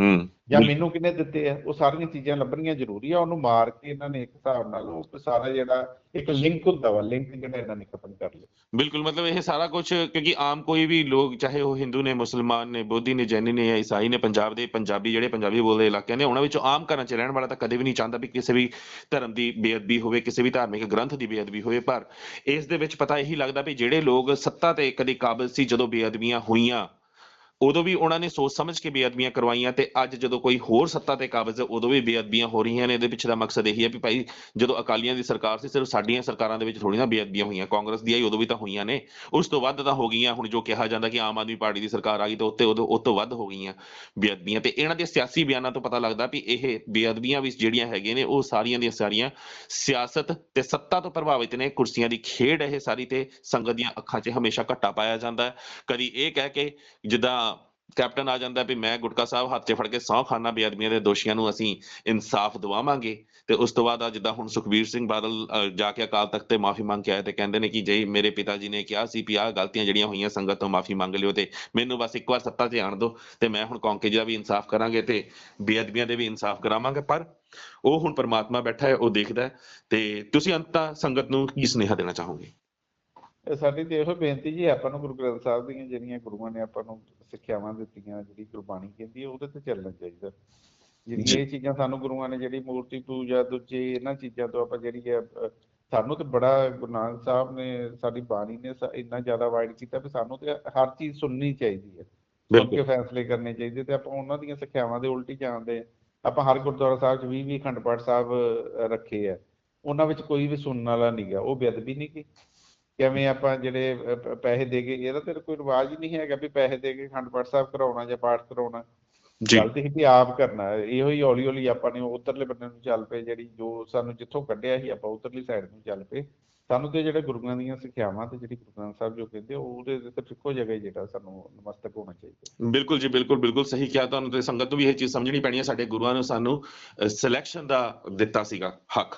ਹੂੰ। ਜਾਂ ਮੈਨੂੰ ਕਿੰਨੇ ਦਿੱਤੇ ਆ? ਉਹ ਸਾਰੀਆਂ ਚੀਜ਼ਾਂ ਲੱਭਣੀਆਂ ਜ਼ਰੂਰੀ ਆ। ਉਹਨੂੰ ਮਾਰ ਕੇ ਇਹਨਾਂ ਨੇ ਇੱਕ ਹਿਸਾਬ ਨਾਲ ਉਹ ਸਾਰਾ ਜਿਹੜਾ ਇੱਕ ਲਿੰਕ ਹੁੰਦਾ ਵਾ ਲਿੰਕ ਜਿਹੜਾ ਇਹਨਾਂ ਨੇ ਖਤਮ ਕਰ ਲਿਆ। ਬਿਲਕੁਲ ਮਤਲਬ ਇਹ ਸਾਰਾ ਕੁਝ ਕਿਉਂਕਿ ਆਮ ਕੋਈ ਵੀ ਲੋਕ ਚਾਹੇ ਉਹ ਹਿੰਦੂ ਨੇ ਮੁਸਲਮਾਨ ਨੇ ਬੋਧੀ ਨੇ ਜੈਨੀ ਨੇ ਜਾਂ ਈਸਾਈ ਨੇ ਪੰਜਾਬ ਦੇ ਪੰਜਾਬੀ ਜਿਹੜੇ ਪੰਜਾਬੀ ਬੋਲਦੇ ਇਲਾਕੇ ਨੇ ਉਹਨਾਂ ਵਿੱਚੋਂ ਆਮ ਘਰਾਂ 'ਚ ਰਹਿਣ ਵਾਲਾ ਤਾਂ ਕਦੇ ਵੀ ਨਹੀਂ ਚਾਹੁੰਦਾ ਵੀ ਕਿਸੇ ਵੀ ਧਰਮ ਦੀ ਬੇਅਦਬੀ ਹੋਵੇ ਕਿਸੇ ਵੀ ਧਾਰਮਿਕ ਗ੍ਰੰਥ ਦੀ ਬੇਅਦਬੀ ਹੋਵੇ। ਪਰ ਇਸ ਦੇ ਵਿੱਚ ਪਤਾ ਇਹੀ ਲੱਗਦਾ ਵੀ ਜਿਹੜੇ ਲੋਕ ਸੱਤਾ ਤੇ ਕਦੇ ਕਾਬਿਲ ਸੀ ਜਦੋਂ ਬੇਅਦਬੀਆਂ ਹੋਈਆਂ ਉਦੋਂ ਵੀ ਉਹਨਾਂ ਨੇ ਸੋਚ ਸਮਝ ਕੇ ਬੇਅਦਬੀਆਂ ਕਰਵਾਈਆਂ ਤੇ ਅੱਜ ਜਦੋਂ ਕੋਈ ਹੋਰ ਸੱਤਾ ਤੇ ਕਾਬਜ਼ ਹੈ, ਉਦੋਂ ਵੀ ਬੇਅਦਬੀਆਂ ਹੋ ਰਹੀਆਂ ਨੇ। ਇਹਦੇ ਪਿੱਛੇ ਦਾ ਮਕਸਦ ਇਹੀ ਹੈ ਵੀ ਭਾਈ ਜਦੋਂ ਅਕਾਲੀਆਂ ਦੀ ਸਰਕਾਰ ਸੀ, ਸਿਰਫ ਸਾਡੀਆਂ ਸਰਕਾਰਾਂ ਦੇ ਵਿੱਚ ਥੋੜੀ ਨਾ ਬੇਅਦਬੀਆਂ ਹੋਈਆਂ। ਕਾਂਗਰਸ ਦੀਆਂ ਹੀ ਉਦੋਂ ਵੀ ਤਾਂ ਹੋਈਆਂ ਨੇ। ਉਸ ਤੋਂ ਵੱਧ ਤਾਂ ਹੋ ਗਈਆਂ। ਹੁਣ ਜੋ ਕਿਹਾ ਜਾਂਦਾ ਕਿ ਆਮ ਆਦਮੀ ਪਾਰਟੀ ਦੀ ਸਰਕਾਰ ਆ ਗਈ ਤਾਂ ਉੱਤੇ ਉਦੋਂ ਉਹ ਤੋਂ ਵੱਧ ਹੋ ਗਈਆਂ ਬੇਅਦਬੀਆਂ ਤੇ ਇਹਨਾਂ ਦੇ ਸਿਆਸੀ ਬਿਆਨਾਂ ਤੋਂ ਪਤਾ ਲੱਗਦਾ ਵੀ ਇਹ ਬੇਅਦਬੀਆਂ ਵੀ ਜਿਹੜੀਆਂ ਹੈਗੀਆਂ ਨੇ, ਉਹ ਸਾਰੀਆਂ ਦੀਆਂ ਸਾਰੀਆਂ ਸਿਆਸਤ ਤੇ ਸੱਤਾ ਤੋਂ ਪ੍ਰਭਾਵਿਤ ਨੇ। ਕੁਰਸੀਆਂ ਦੀ ਖੇਡ ਇਹ ਸਾਰੀ ਤੇ ਸੰਗਤ ਦੀਆਂ ਅੱਖਾਂ 'ਚ ਹਮੇਸ਼ਾ ਘੱਟਾ ਪਾਇਆ ਜਾਂਦਾ ਹੈ। ਕਦੀ ਇਹ ਕਹਿ ਕੇ ਜਿੱਦਾਂ ਕੈਪਟਨ ਆ ਜਾਂਦਾ ਵੀ ਮੈਂ ਗੁਟਕਾ ਸਾਹਿਬ ਹੱਥ 'ਚ ਫੜ ਕੇ ਸਹੁੰ ਖਾਨਾ ਬੇਅਦਬੀਆਂ ਦੇ ਦੋਸ਼ੀਆਂ ਨੂੰ ਅਸੀਂ ਇਨਸਾਫ ਦਿਵਾਵਾਂਗੇ। ਤੇ ਉਸ ਤੋਂ ਬਾਅਦ ਆ ਜਿੱਦਾਂ ਹੁਣ ਸੁਖਬੀਰ ਸਿੰਘ ਬਾਦਲ ਜਾ ਕੇ ਅਕਾਲ ਤਖਤ ਤੇ ਮਾਫੀ ਮੰਗ ਕੇ ਆਏ ਤੇ ਕਹਿੰਦੇ ਨੇ ਕਿ ਜੇ ਮੇਰੇ ਪਿਤਾ ਜੀ ਨੇ ਕਿਹਾ ਸੀ ਵੀ ਆਹ ਗਲਤੀਆਂ ਜਿਹੜੀਆਂ ਹੋਈਆਂ ਸੰਗਤ ਤੋਂ ਮਾਫੀ ਮੰਗ ਲਿਓ ਤੇ ਮੈਨੂੰ ਬਸ ਇੱਕ ਵਾਰ ਸੱਤਾ 'ਤੇ ਆਣ ਦਿਓ ਤੇ ਮੈਂ ਹੁਣ ਕੌਂਕੇ ਜੀ ਦਾ ਵੀ ਇਨਸਾਫ ਕਰਾਂਗੇ ਤੇ ਬੇਅਦਬੀਆਂ ਦੇ ਵੀ ਇਨਸਾਫ ਕਰਾਵਾਂਗੇ। ਪਰ ਉਹ ਹੁਣ ਪਰਮਾਤਮਾ ਬੈਠਾ ਹੈ, ਉਹ ਦੇਖਦਾ ਹੈ ਤੇ ਤੁਸੀਂ ਅੰਤਤਾ ਸੰਗਤ ਨੂੰ ਕੀ ਸੁਨੇਹਾ ਦੇਣਾ ਚਾਹੋਗੇ? ਸਾਡੀ ਦੇਖੋ ਬੇਨਤੀ ਜੀ, ਆਪਾਂ ਨੂੰ ਗੁਰੂ ਗ੍ਰੰਥ ਸਾਹਿਬ ਦੀਆਂ ਜਿਹੜੀਆਂ ਗੁਰੂਆਂ ਨੇ ਆਪਾਂ ਨੂੰ ਸਿੱਖਿਆਵਾਂ ਦਿੱਤੀਆਂ ਜਿਹੜੀ ਗੁਰਬਾਣੀ ਕਹਿੰਦੀ ਹੈ ਉਹਦੇ ਤੇ ਚੱਲਣਾ ਚਾਹੀਦਾ। ਜਿਹੜੀਆਂ ਇਹ ਚੀਜ਼ਾਂ ਸਾਨੂੰ ਗੁਰੂਆਂ ਨੇ ਜਿਹੜੀ ਮੂਰਤੀ ਪੂਜਾ ਦੂਜੇ ਇਹਨਾਂ ਚੀਜ਼ਾਂ ਤੋਂ ਆਪਾਂ ਜਿਹੜੀ ਹੈ ਸਾਨੂੰ ਤੇ ਬੜਾ ਗੁਰੂ ਨਾਨਕ ਸਾਹਿਬ ਨੇ ਸਾਡੀ ਬਾਣੀ ਨੇ ਇੰਨਾ ਜ਼ਿਆਦਾ ਅਵਾਇਡ ਕੀਤਾ ਵੀ ਸਾਨੂੰ ਤੇ ਹਰ ਚੀਜ਼ ਸੁਣਨੀ ਚਾਹੀਦੀ ਹੈ ਸੁਣ ਕੇ ਬਿਲਕੁਲ। ਫੈਸਲੇ ਕਰਨੇ ਚਾਹੀਦੇ ਤੇ ਆਪਾਂ ਉਹਨਾਂ ਦੀਆਂ ਸਿੱਖਿਆਵਾਂ ਦੇ ਉਲਟੀ ਜਾਂਦੇ। ਆਪਾਂ ਹਰ ਗੁਰਦੁਆਰਾ ਸਾਹਿਬ 'ਚ 20 20 ਅਖੰਡ ਪਾਠ ਸਾਹਿਬ ਰੱਖੇ ਆ। ਉਹਨਾਂ ਵਿੱਚ ਕੋਈ ਵੀ ਸੁਣਨ ਵਾਲਾ ਨਹੀਂਗਾ ਉਹ ਬੇਅਦਬੀ ਨਹੀਂ ਕੀ ਕਿਵੇਂ ਆਪਾਂ ਜਿਹੜੇ ਪੈਸੇ ਦੇ ਕੇ ਇਹਦਾ ਤੇ ਕੋਈ ਰਿਵਾਜ ਹੀ ਨਹੀਂ ਹੈਗਾ ਵੀ ਪੈਸੇ ਦੇ ਕੇ ਅਖੰਡ ਪਾਠ ਸਾਹਿਬ ਕਰਾਉਣਾ ਜਾਂ ਪਾਠ ਕਰਾਉਣਾ। ਗੱਲ ਤੇ ਵੀ ਆਪ ਕਰਨਾ ਹੈ। ਇਹੋ ਹੀ ਹੌਲੀ ਹੌਲੀ ਆਪਾਂ ਨੇ ਉਧਰਲੇ ਬੰਨੇ ਨੂੰ ਚੱਲ ਪਏ ਜਿਹੜੀ ਜੋ ਸਾਨੂੰ ਜਿੱਥੋਂ ਕੱਢਿਆ ਸੀ ਆਪਾਂ ਉਧਰਲੀ ਸਾਈਡ ਨੂੰ ਚੱਲ ਪਏ। ਸਾਨੂੰ ਤੇ ਜਿਹੜੇ ਗੁਰੂਆਂ ਦੀਆਂ ਸਿੱਖਿਆਵਾਂ ਤੇ ਜਿਹੜੀ ਗੁਰੂ ਗ੍ਰੰਥ ਸਾਹਿਬ ਜੋ ਕਹਿੰਦੇ ਉਹਦੇ ਤੇ ਇੱਕੋ ਜਗ੍ਹਾ ਹੀ ਜਿਹੜਾ ਸਾਨੂੰ ਨਮਸਤਕ ਹੋਣਾ ਚਾਹੀਦਾ। ਬਿਲਕੁਲ ਜੀ ਬਿਲਕੁਲ ਬਿਲਕੁਲ ਸਹੀ ਕਿਹਾ ਤੁਹਾਨੂੰ ਤੇ ਸੰਗਤ ਨੂੰ ਵੀ ਇਹ ਚੀਜ਼ ਸਮਝਣੀ ਪੈਣੀ ਹੈ ਸਾਡੇ ਗੁਰੂਆਂ ਨੇ ਸਾਨੂੰ ਸਿਲੈਕਸ਼ਨ ਦਾ ਦਿੱਤਾ ਸੀਗਾ ਹੱਕ।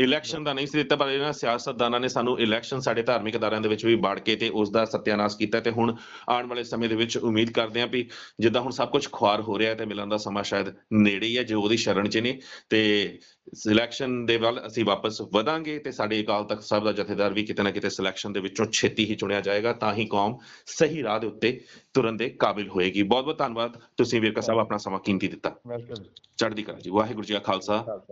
ਇਲੈਕਸ਼ਨ ਦਾ ਨਹੀਂ ਸੀ ਦਿੱਤਾ ਪਰ ਇਹਨਾਂ ਸਿਆਸਤਦਾਨਾਂ ਨੇ ਸਾਨੂੰ ਇਲੈਕਸ਼ਨ ਸਾਡੇ ਧਾਰਮਿਕ ਅਦਾਰਿਆਂ ਦੇ ਵਿੱਚ ਵੀ ਵੜ ਕੇ ਤੇ ਉਸ ਦਾ ਸਤਿਆਨਾਸ਼ ਕੀਤਾ ਤੇ ਹੁਣ ਆਉਣ ਵਾਲੇ ਸਮੇਂ ਦੇ ਵਿੱਚ ਉਮੀਦ ਕਰਦੇ ਹਾਂ ਵੀ ਜਿੱਦਾਂ ਹੁਣ ਸਭ ਕੁਝ ਖੁਆਰ ਹੋ ਰਿਹਾ ਹੈ ਤੇ ਮਿਲਣ ਦਾ ਸਮਾਂ ਸ਼ਾਇਦ ਨੇੜੇ ਹੀ ਹੈ ਜੋ ਉਹਦੀ ਸ਼ਰਨ 'ਚ ਨੇ ਤੇ ਸਿਲੈਕਸ਼ਨ ਦੇ ਵੱਲ ਅਸੀਂ ਵਾਪਸ ਵਧਾਂਗੇ ਤੇ ਸਾਡੇ ਅਕਾਲ ਤਖਤ ਸਾਹਿਬ ਦਾ ਜਥੇਦਾਰ ਵੀ ਕਿਤੇ ਨਾ ਕਿਤੇ ਸਿਲੈਕਸ਼ਨ ਦੇ ਵਿੱਚੋਂ ਛੇਤੀ ਹੀ ਚੁਣਿਆ ਜਾਏਗਾ ਤਾਂ ਹੀ ਕੌਮ ਸਹੀ ਰਾਹ ਦੇ ਉੱਤੇ ਤੁਰਨ ਦੇ ਕਾਬਿਲ ਹੋਏਗੀ। ਬਹੁਤ ਬਹੁਤ ਧੰਨਵਾਦ। ਤੁਸੀਂ ਵੀਰਕਾ ਸਾਹਿਬ ਆਪਣਾ ਸਮਾਂ ਕੀਮਤੀ ਦਿੱਤਾ। ਵੈਲਕਮ ਚੜ੍ਹਦੀ ਕਲਾ ਜੀ। ਵਾਹਿਗੁਰੂ ਜੀ ਕਾ ਖਾਲਸਾ।